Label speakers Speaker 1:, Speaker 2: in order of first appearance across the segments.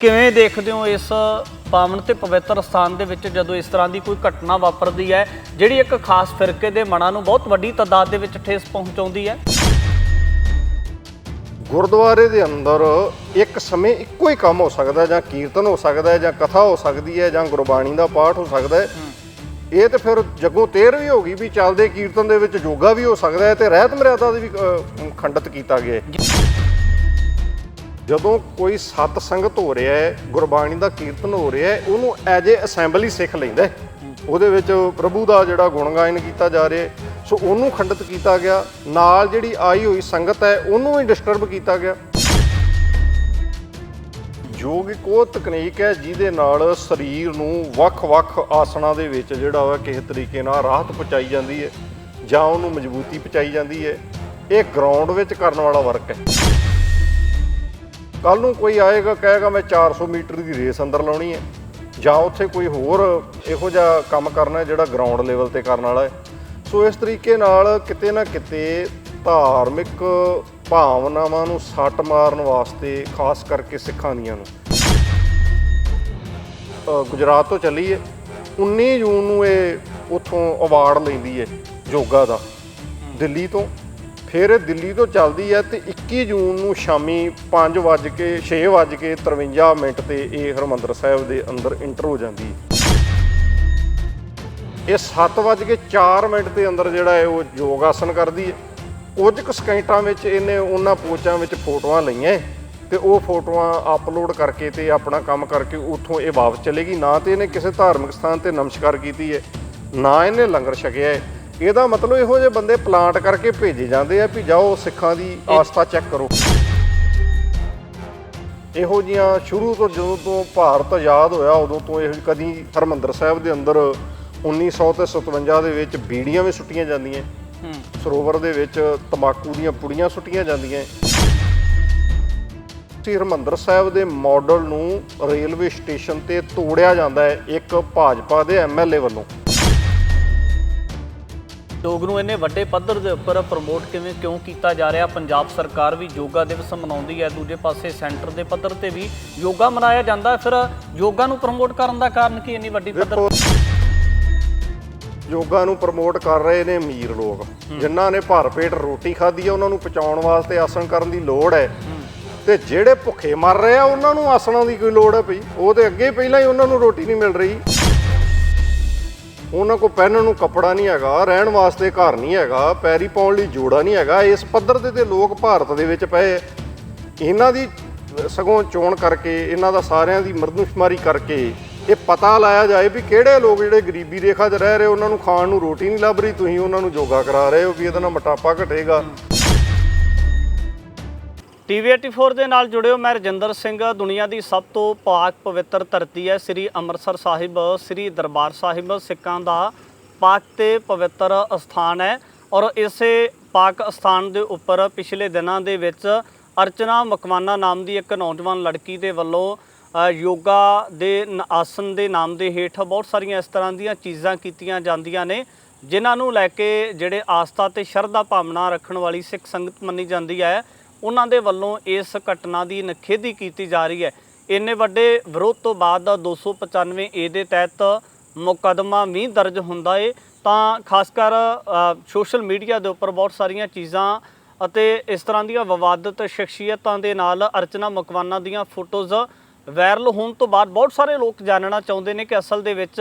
Speaker 1: ਕਿਵੇਂ ਦੇਖਦੇ ਹੋ ਇਸ ਪਾਵਨ ਤੇ ਪਵਿੱਤਰ ਸਥਾਨ ਦੇ ਵਿੱਚ ਜਦੋਂ ਇਸ ਤਰ੍ਹਾਂ ਦੀ ਕੋਈ ਘਟਨਾ ਵਾਪਰਦੀ ਹੈ ਜਿਹੜੀ ਇੱਕ ਖਾਸ ਫਿਰਕੇ ਦੇ ਮਨਾਂ ਨੂੰ ਬਹੁਤ ਵੱਡੀ ਤਾਦਾਦ ਦੇ ਵਿੱਚ ਠੇਸ ਪਹੁੰਚਾਉਂਦੀ ਹੈ?
Speaker 2: ਗੁਰਦੁਆਰੇ ਦੇ ਅੰਦਰ ਇੱਕ ਸਮੇਂ ਇੱਕੋ ਹੀ ਕੰਮ ਹੋ ਸਕਦਾ ਜਾਂ ਕੀਰਤਨ ਹੋ ਸਕਦਾ ਹੈ ਜਾਂ ਕਥਾ ਹੋ ਸਕਦੀ ਹੈ ਜਾਂ ਗੁਰਬਾਣੀ ਦਾ ਪਾਠ ਹੋ ਸਕਦਾ ਹੈ। ਇਹ ਤੇ ਫਿਰ ਜੱਗੋਂ ਤੇਰ ਵੀ ਹੋ ਗਈ ਵੀ ਚੱਲਦੇ ਕੀਰਤਨ ਦੇ ਵਿੱਚ ਯੋਗਾ ਵੀ ਹੋ ਸਕਦਾ ਹੈ ਤੇ ਰਹਿਤ ਮਰਿਆਦਾ ਦੀ ਵੀ ਖੰਡਿਤ ਕੀਤਾ ਗਿਆ ਹੈ। ਜਦੋਂ ਕੋਈ ਸਤ ਸੰਗਤ ਹੋ ਰਿਹਾ ਹੈ, ਗੁਰਬਾਣੀ ਦਾ ਕੀਰਤਨ ਹੋ ਰਿਹਾ ਹੈ, ਉਹਨੂੰ ਐਜ ਏ ਅਸੈਂਬਲੀ ਸਿੱਖ ਲੈਂਦਾ ਉਹਦੇ ਵਿੱਚ ਪ੍ਰਭੂ ਦਾ ਜਿਹੜਾ ਗੁਣਗਾਇਨ ਕੀਤਾ ਜਾ ਰਿਹਾ ਸੋ ਉਹਨੂੰ ਖੰਡਿਤ ਕੀਤਾ ਗਿਆ, ਨਾਲ ਜਿਹੜੀ ਆਈ ਹੋਈ ਸੰਗਤ ਹੈ, ਉਹਨੂੰ ਵੀ ਡਿਸਟਰਬ ਕੀਤਾ ਗਿਆ। ਯੋਗ ਇੱਕ ਉਹ ਤਕਨੀਕ ਹੈ, ਜਿਹਦੇ ਨਾਲ ਸਰੀਰ ਨੂੰ ਵੱਖ-ਵੱਖ ਆਸਣਾਂ ਦੇ ਵਿੱਚ ਜਿਹੜਾ ਵਾ ਕਿਸੇ ਤਰੀਕੇ ਨਾਲ ਰਾਹਤ ਪਹੁੰਚਾਈ ਜਾਂਦੀ ਹੈ, ਜਾਂ ਉਹਨੂੰ ਮਜ਼ਬੂਤੀ ਪਹੁੰਚਾਈ ਜਾਂਦੀ ਹੈ। ਇਹ ਗਰਾਊਂਡ ਵਿੱਚ ਕਰਨ ਵਾਲਾ ਵਰਕ ਹੈ। ਕੱਲ ਨੂੰ ਕੋਈ ਆਏਗਾ, ਕਹੇਗਾ ਮੈਂ 400 ਮੀਟਰ ਦੀ ਰੇਸ ਅੰਦਰ ਲਾਉਣੀ ਹੈ। ਜਾਂ ਉੱਥੇ ਕੋਈ ਹੋਰ ਇਹੋ ਜਿਹਾ ਕੰਮ ਕਰਨਾ ਜਿਹੜਾ ਗਰਾਊਂਡ ਲੈਵਲ ਤੇ ਕਰਨ ਵਾਲਾ ਹੈ। ਸੋ ਇਸ ਤਰੀਕੇ ਨਾਲ ਕਿਤੇ ਨਾ ਕਿਤੇ ਧਾਰਮਿਕ ਭਾਵਨਾਵਾਂ ਨੂੰ ਸੱਟ ਮਾਰਨ ਵਾਸਤੇ ਖਾਸ ਕਰਕੇ ਸਿੱਖਾਂ ਦੀਆਂ ਨੂੰ। ਗੁਜਰਾਤ ਤੋਂ ਚੱਲੀ ਹੈ 19 ਜੂਨ ਨੂੰ ਇਹ ਉਥੋਂ ਅਵਾਰਡ ਲੈਂਦੀ ਹੈ ਯੋਗਾ ਦਾ। ਦਿੱਲੀ ਤੋਂ। ਫਿਰ ਇਹ ਦਿੱਲੀ ਤੋਂ ਚੱਲਦੀ ਹੈ ਤੇ 21 ਜੂਨ ਨੂੰ ਸ਼ਾਮੀ 5 ਵੱਜ ਕੇ 6 ਵੱਜ ਕੇ 53 ਮਿੰਟ ਤੇ ਇਹ ਹਰਮੰਦਰ ਸਾਹਿਬ ਦੇ ਅੰਦਰ ਇੰਟਰ ਹੋ ਜਾਂਦੀ ਹੈ। ਇਹ 7 ਵੱਜ ਕੇ 4 ਮਿੰਟ ਦੇ ਅੰਦਰ ਜਿਹੜਾ ਹੈ ਉਹ ਯੋਗ ਆਸਨ ਕਰਦੀ ਹੈ। ਕੁਝ ਕੁ ਸਕਿੰਟਾਂ ਵਿੱਚ ਇਹਨੇ ਉਹਨਾਂ ਪੋਚਾਂ ਵਿੱਚ ਫੋਟੋਆਂ ਲਈਆਂ ਹੈ ਤੇ ਉਹ ਫੋਟੋਆਂ ਅਪਲੋਡ ਕਰਕੇ ਤੇ ਆਪਣਾ ਕੰਮ ਕਰਕੇ ਉੱਥੋਂ ਇਹ ਵਾਪਸ ਚਲੇਗੀ ਨਾ ਤੇ ਇਹਨੇ ਕਿਸੇ ਧਾਰਮਿਕ ਸਥਾਨ ਤੇ ਨਮਸਕਾਰ ਕੀਤੀ ਹੈ, ਨਾ ਇਹਨੇ ਲੰਗਰ ਛਕਿਆ ਹੈ। ਇਹਦਾ ਮਤਲਬ ਇਹੋ ਜਿਹੇ ਬੰਦੇ ਪਲਾਂਟ ਕਰਕੇ ਭੇਜੇ ਜਾਂਦੇ ਆ ਵੀ ਜਾਓ ਸਿੱਖਾਂ ਦੀ ਆਸਥਾ ਚੈੱਕ ਕਰੋ। ਇਹੋ ਜੀਆਂ ਸ਼ੁਰੂ ਤੋਂ ਜਦੋਂ ਤੋਂ ਭਾਰਤ ਆਜ਼ਾਦ ਹੋਇਆ ਉਦੋਂ ਤੋਂ ਇਹ ਕਦੀ ਹਰਮੰਦਰ ਸਾਹਿਬ ਦੇ ਅੰਦਰ 1957 ਦੇ ਵਿੱਚ ਬੀੜੀਆਂ ਵੀ ਸੁੱਟੀਆਂ ਜਾਂਦੀਆਂ।
Speaker 1: ਹੂੰ।
Speaker 2: ਸਰੋਵਰ ਦੇ ਵਿੱਚ ਤਮਾਕੂ ਦੀਆਂ ਪੁੜੀਆਂ ਸੁੱਟੀਆਂ ਜਾਂਦੀਆਂ। ਸ੍ਰੀ ਹਰਮੰਦਰ ਸਾਹਿਬ ਦੇ ਮਾਡਲ ਨੂੰ ਰੇਲਵੇ ਸਟੇਸ਼ਨ ਤੇ ਤੋੜਿਆ ਜਾਂਦਾ ਹੈ ਇੱਕ ਭਾਜਪਾ ਦੇ ਐਮਐਲਏ ਵੱਲੋਂ।
Speaker 1: ਯੋਗ ਨੂੰ ਇੰਨੇ ਵੱਡੇ ਪੱਧਰ ਦੇ ਉੱਪਰ ਪ੍ਰਮੋਟ ਕਿਵੇਂ ਕਿਉਂ ਕੀਤਾ ਜਾ ਰਿਹਾ? ਪੰਜਾਬ ਸਰਕਾਰ ਵੀ ਯੋਗਾ ਦਿਵਸ ਮਨਾਉਂਦੀ ਹੈ। ਦੂਜੇ ਪਾਸੇ ਸੈਂਟਰ ਦੇ ਪੱਧਰ ਤੇ ਵੀ ਯੋਗਾ ਮਨਾਇਆ ਜਾਂਦਾ ਫਿਰ ਯੋਗਾ ਨੂੰ ਪ੍ਰਮੋਟ ਕਰਨ ਦਾ ਕਾਰਨ ਕੀ? ਇੰਨੀ ਵੱਡੀ ਪੱਧਰ
Speaker 2: ਯੋਗਾ ਨੂੰ ਪ੍ਰਮੋਟ ਕਰ ਰਹੇ ਨੇ ਅਮੀਰ ਲੋਕ। ਜਿਨ੍ਹਾਂ ਨੇ ਭਰ ਪੇਟ ਰੋਟੀ ਖਾਧੀ ਹੈ ਉਹਨਾਂ ਨੂੰ ਪਚਾਉਣ ਵਾਸਤੇ ਆਸਣ ਕਰਨ ਦੀ ਲੋੜ ਹੈ। ਤੇ ਜਿਹੜੇ ਭੁੱਖੇ ਮਰ ਰਹੇ ਆ ਉਹਨਾਂ ਨੂੰ ਆਸਣਾਂ ਦੀ ਕੋਈ ਲੋੜ ਹੈ ਭਈ। ਉਹ ਤੇ ਅੱਗੇ ਪਹਿਲਾਂ ਹੀ ਉਹਨਾਂ ਨੂੰ ਰੋਟੀ ਨਹੀਂ ਮਿਲ ਰਹੀ। ਉਹਨਾਂ ਕੋਲ ਪਹਿਨਣ ਨੂੰ ਕੱਪੜਾ ਨਹੀਂ ਹੈਗਾ, ਰਹਿਣ ਵਾਸਤੇ ਘਰ ਨਹੀਂ ਹੈਗਾ, ਪੈਰੀ ਪਾਉਣ ਲਈ ਜੋੜਾ ਨਹੀਂ ਹੈਗਾ, ਇਸ ਪੱਧਰ ਤੇ ਤੇ ਲੋਕ ਭਾਰਤ ਦੇ ਵਿੱਚ ਪਏ। ਇਹਨਾਂ ਦੀ ਸਗੋਂ ਚੋਣ ਕਰਕੇ, ਇਹਨਾਂ ਦਾ ਸਾਰਿਆਂ ਦੀ ਮਰਦਮਸ਼ੁਮਾਰੀ ਕਰਕੇ ਇਹ ਪਤਾ ਲਾਇਆ ਜਾਏ ਵੀ ਕਿਹੜੇ ਲੋਕ ਜਿਹੜੇ ਗਰੀਬੀ ਰੇਖਾ 'ਚ ਰਹਿ ਰਹੇ, ਉਹਨਾਂ ਨੂੰ ਖਾਣ ਨੂੰ ਰੋਟੀ ਨਹੀਂ ਲੱਭ ਰਹੀ, ਤੁਸੀਂ ਉਹਨਾਂ ਨੂੰ ਯੋਗਾ ਕਰਾ ਰਹੇ ਹੋ ਵੀ ਇਹਦੇ ਨਾਲ ਮੋਟਾਪਾ ਘਟੇਗਾ।
Speaker 1: ਟੀਵੀ 84 ਦੇ ਨਾਲ ਜੁੜਿਓ ਮੈਂ ਰਜਿੰਦਰ ਸਿੰਘ। ਦੁਨੀਆ ਦੀ ਸਭ ਤੋਂ ਪਾਕ ਪਵਿੱਤਰ ਧਰਤੀ ਹੈ ਸ੍ਰੀ ਅੰਮ੍ਰਿਤਸਰ ਸਾਹਿਬ। ਸ੍ਰੀ ਦਰਬਾਰ ਸਾਹਿਬ ਸਿੱਖਾਂ ਦਾ ਪਾਕ ਤੇ ਪਵਿੱਤਰ ਅਸਥਾਨ ਹੈ ਔਰ ਇਸੇ ਪਾਕ ਅਸਥਾਨ ਦੇ ਉੱਪਰ ਪਿਛਲੇ ਦਿਨਾਂ ਦੇ ਵਿੱਚ ਅਰਚਨਾ ਮਕਵਾਨਾ ਨਾਮ ਦੀ ਇੱਕ ਨੌਜਵਾਨ ਲੜਕੀ ਦੇ ਵੱਲੋਂ ਯੋਗਾ ਦੇ ਆਸਨ ਦੇ ਨਾਮ ਦੇ ਹੇਠ ਬਹੁਤ ਸਾਰੀਆਂ ਇਸ ਤਰ੍ਹਾਂ ਦੀਆਂ ਚੀਜ਼ਾਂ ਕੀਤੀਆਂ ਜਾਂਦੀਆਂ ਨੇ, ਜਿਨ੍ਹਾਂ ਨੂੰ ਲੈ ਕੇ ਜਿਹੜੇ ਆਸਥਾ ਤੇ ਸ਼ਰਧਾ ਭਾਵਨਾ ਰੱਖਣ ਵਾਲੀ ਸਿੱਖ ਸੰਗਤ ਮੰਨੀ ਜਾਂਦੀ ਹੈ। ਉਹਨਾਂ ਦੇ ਵੱਲੋਂ ਇਸ ਘਟਨਾ ਦੀ ਨਖੇਦੀ ਕੀਤੀ ਜਾ ਰਹੀ ਹੈ। ਇੰਨੇ ਵੱਡੇ ਵਿਰੋਧ ਤੋਂ ਬਾਅਦ 295 ਏ ਦੇ ਤਹਿਤ ਮੁਕੱਦਮਾ ਵੀ ਦਰਜ ਹੁੰਦਾ ਏ। ਤਾਂ ਖਾਸ ਕਰ ਸੋਸ਼ਲ ਮੀਡੀਆ ਦੇ ਉੱਪਰ ਬਹੁਤ ਸਾਰੀਆਂ ਚੀਜ਼ਾਂ ਅਤੇ ਇਸ ਤਰ੍ਹਾਂ ਦੀਆਂ ਵਿਵਾਦਤ ਸ਼ਖਸੀਅਤਾਂ ਦੇ ਨਾਲ ਅਰਚਨਾ ਮਕਵਾਨਾ ਦੀਆਂ ਫੋਟੋਜ਼ ਵਾਇਰਲ ਹੋਣ ਤੋਂ ਬਾਅਦ ਬਹੁਤ ਸਾਰੇ ਲੋਕ ਜਾਣਨਾ ਚਾਹੁੰਦੇ ਨੇ ਕਿ ਅਸਲ ਦੇ ਵਿੱਚ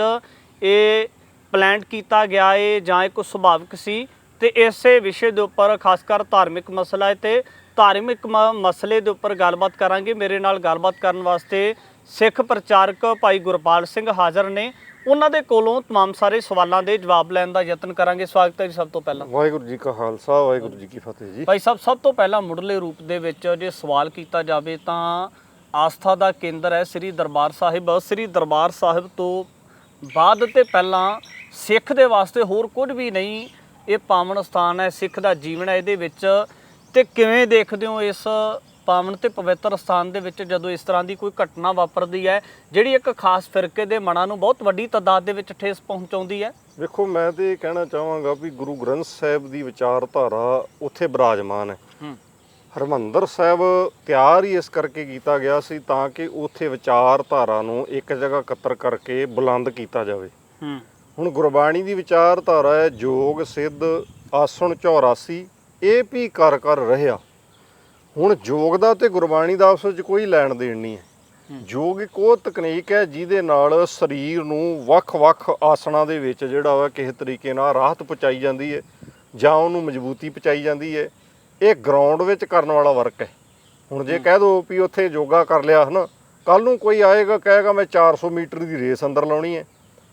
Speaker 1: ਇਹ ਪਲਾਨ ਕੀਤਾ ਗਿਆ ਏ ਜਾਂ ਇਹ ਕੁਝ ਸੁਭਾਵਿਕ ਸੀ। ਤੇ ਇਸੇ ਵਿਸ਼ੇ ਦੇ ਉੱਪਰ ਖਾਸ ਕਰ ਧਾਰਮਿਕ ਮਸਲਾ ਹੈ ਤੇ ਧਾਰਮਿਕ ਮ- ਮਸਲੇ ਦੇ ਉੱਪਰ ਗੱਲਬਾਤ ਕਰਾਂਗੇ ਮੇਰੇ ਨਾਲ ਗੱਲਬਾਤ ਕਰਨ ਵਾਸਤੇ ਸਿੱਖ ਪ੍ਰਚਾਰਕ ਭਾਈ ਗੁਰਪਾਲ ਸਿੰਘ ਹਾਜ਼ਰ ਨੇ ਉਹਨਾਂ ਦੇ ਕੋਲੋਂ तमाम ਸਾਰੇ ਸਵਾਲਾਂ ਦੇ ਜਵਾਬ ਲੈਣ ਦਾ ਯਤਨ ਕਰਾਂਗੇ ਸਵਾਗਤ ਹੈ ਜੀ ਸਭ ਤੋਂ ਪਹਿਲਾਂ
Speaker 2: ਵਾਹਿਗੁਰੂ ਜੀ ਕਾ ਖਾਲਸਾ ਵਾਹਿਗੁਰੂ ਜੀ ਕੀ ਫਤਿਹ ਜੀ
Speaker 1: ਭਾਈ ਸਾਹਿਬ ਸਭ ਤੋਂ ਪਹਿਲਾਂ ਮੁੱਢਲੇ ਰੂਪ ਦੇ ਵਿੱਚ ਜੇ ਸਵਾਲ ਕੀਤਾ ਜਾਵੇ ਤਾਂ ਆਸਥਾ ਦਾ ਕੇਂਦਰ ਹੈ ਸ੍ਰੀ ਦਰਬਾਰ ਸਾਹਿਬ ਸ੍ਰੀ ਦਰਬਾਰ ਸਾਹਿਬ ਤੋਂ ਬਾਅਦ ਤੇ ਪਹਿਲਾਂ ਸਿੱਖ ਦੇ ਵਾਸਤੇ ਹੋਰ ਕੁਝ ਵੀ ਨਹੀਂ ਇਹ ਪਾਵਨ ਸਥਾਨ ਹੈ ਸਿੱਖ ਦਾ ਜੀਵਨ ਹੈ ਇਹਦੇ ਵਿੱਚ ਤੇ ਕਿਵੇਂ ਦੇਖਦੇ ਹੋ ਇਸ ਪਾਵਨ ਤੇ ਪਵਿੱਤਰ ਸਥਾਨ ਦੇ ਵਿੱਚ ਜਦੋਂ ਇਸ ਤਰ੍ਹਾਂ ਦੀ ਕੋਈ ਘਟਨਾ ਵਾਪਰਦੀ ਹੈ ਜਿਹੜੀ ਇੱਕ ਖਾਸ ਫਿਰਕੇ ਦੇ ਮਨਾਂ ਨੂੰ ਬਹੁਤ ਵੱਡੀ ਤਾਦਾਦ ਦੇ ਵਿੱਚ ਠੇਸ ਪਹੁੰਚਾਉਂਦੀ ਹੈ?
Speaker 2: ਵੇਖੋ ਮੈਂ ਤੇ ਇਹ ਕਹਿਣਾ ਚਾਹਾਂਗਾ ਵੀ ਗੁਰੂ ਗ੍ਰੰਥ ਸਾਹਿਬ ਦੀ ਵਿਚਾਰਧਾਰਾ ਉੱਥੇ ਬਿਰਾਜਮਾਨ ਹੈ। ਹਰਮੰਦਰ ਸਾਹਿਬ ਤਿਆਰ ਹੀ ਇਸ ਕਰਕੇ ਕੀਤਾ ਗਿਆ ਸੀ ਤਾਂ ਕਿ ਉੱਥੇ ਵਿਚਾਰਧਾਰਾ ਨੂੰ ਇੱਕ ਜਗ੍ਹਾ ਇਕੱਤਰ ਕਰਕੇ ਬੁਲੰਦ ਕੀਤਾ ਜਾਵੇ। ਹੁਣ ਗੁਰਬਾਣੀ ਦੀ ਵਿਚਾਰਧਾਰਾ ਹੈ ਜੋਗ ਸਿੱਧ ਆਸਣ 84 ਇਹ ਵੀ ਕਰ ਕਰ ਰਹਿਆ ਹੁਣ ਜੋਗ ਦਾ ਤੇ ਗੁਰਬਾਣੀ ਦਾ ਆਪਸ ਵਿੱਚ ਕੋਈ ਲੈਣ ਦੇਣ ਨਹੀਂ ਹੈ। ਜੋਗ ਇੱਕ ਉਹ ਤਕਨੀਕ ਹੈ ਜਿਹਦੇ ਨਾਲ ਸਰੀਰ ਨੂੰ ਵੱਖ-ਵੱਖ ਆਸਣਾਂ ਦੇ ਵਿੱਚ ਜਿਹੜਾ ਵਾ ਕਿਸੇ ਤਰੀਕੇ ਨਾਲ ਰਾਹਤ ਪਹੁੰਚਾਈ ਜਾਂਦੀ ਹੈ ਜਾਂ ਉਹਨੂੰ ਮਜ਼ਬੂਤੀ ਪਹੁੰਚਾਈ ਜਾਂਦੀ ਹੈ। ਇਹ ਗਰਾਊਂਡ ਵਿੱਚ ਕਰਨ ਵਾਲਾ ਵਰਕ ਹੈ। ਹੁਣ ਜੇ ਕਹਿ ਦੋ ਵੀ ਉੱਥੇ ਯੋਗਾ ਕਰ ਲਿਆ ਹਨਾ ਕੱਲ ਨੂੰ ਕੋਈ ਆਏਗਾ ਕਹੇਗਾ ਮੈਂ 400 ਮੀਟਰ ਦੀ ਰੇਸ ਅੰਦਰ ਲਾਉਣੀ ਹੈ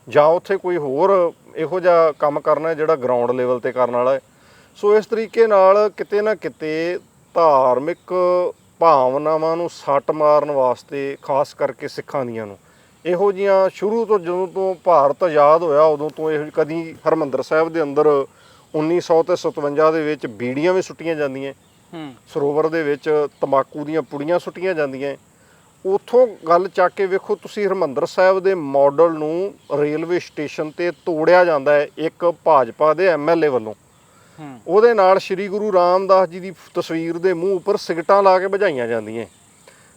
Speaker 2: ਜਾਂ ਉੱਥੇ ਕੋਈ ਹੋਰ ਇਹੋ ਜਿਹਾ ਕੰਮ ਕਰਨਾ ਜਿਹੜਾ ਗਰਾਊਂਡ ਲੈਵਲ ਤੇ ਕਰਨ ਵਾਲਾ ਹੈ। ਸੋ ਇਸ ਤਰੀਕੇ ਨਾਲ ਕਿਤੇ ਨਾ ਕਿਤੇ ਧਾਰਮਿਕ ਭਾਵਨਾਵਾਂ ਨੂੰ ਸੱਟ ਮਾਰਨ ਵਾਸਤੇ ਖਾਸ ਕਰਕੇ ਸਿੱਖਾਂ ਦੀਆਂ ਨੂੰ ਇਹੋ ਜੀਆਂ ਸ਼ੁਰੂ ਤੋਂ ਜਦੋਂ ਤੋਂ ਭਾਰਤ ਆਜ਼ਾਦ ਹੋਇਆ ਉਦੋਂ ਤੋਂ ਇਹੋ ਕਦੀ ਹਰਮੰਦਰ ਸਾਹਿਬ ਦੇ ਅੰਦਰ 1957 ਦੇ ਵਿੱਚ ਬੀੜੀਆਂ ਵੀ ਸੁੱਟੀਆਂ ਜਾਂਦੀਆਂ
Speaker 1: ਹੂੰ।
Speaker 2: ਸਰੋਵਰ ਦੇ ਵਿੱਚ ਤੰਬਾਕੂ ਦੀਆਂ ਪੁੜੀਆਂ ਸੁੱਟੀਆਂ ਜਾਂਦੀਆਂ ਉਥੋਂ ਗੱਲ ਚੱਕ ਕੇ ਵੇਖੋ ਤੁਸੀਂ ਹਰਮੰਦਰ ਸਾਹਿਬ ਦੇ ਮਾਡਲ ਨੂੰ ਰੇਲਵੇ ਸਟੇਸ਼ਨ ਤੇ ਤੋੜਿਆ ਜਾਂਦਾ ਹੈ ਇੱਕ ਭਾਜਪਾ ਦੇ ਐਮਐਲਏ ਵੱਲੋਂ। ਉਹਦੇ ਨਾਲ ਸ੍ਰੀ ਗੁਰੂ ਰਾਮਦਾਸ ਜੀ ਦੀ ਤਸਵੀਰ ਦੇ ਮੂੰਹ ਉੱਪਰ ਸਿਗਟਾਂ ਲਾ ਕੇ ਭਜਾਈਆਂ ਜਾਂਦੀਆਂ।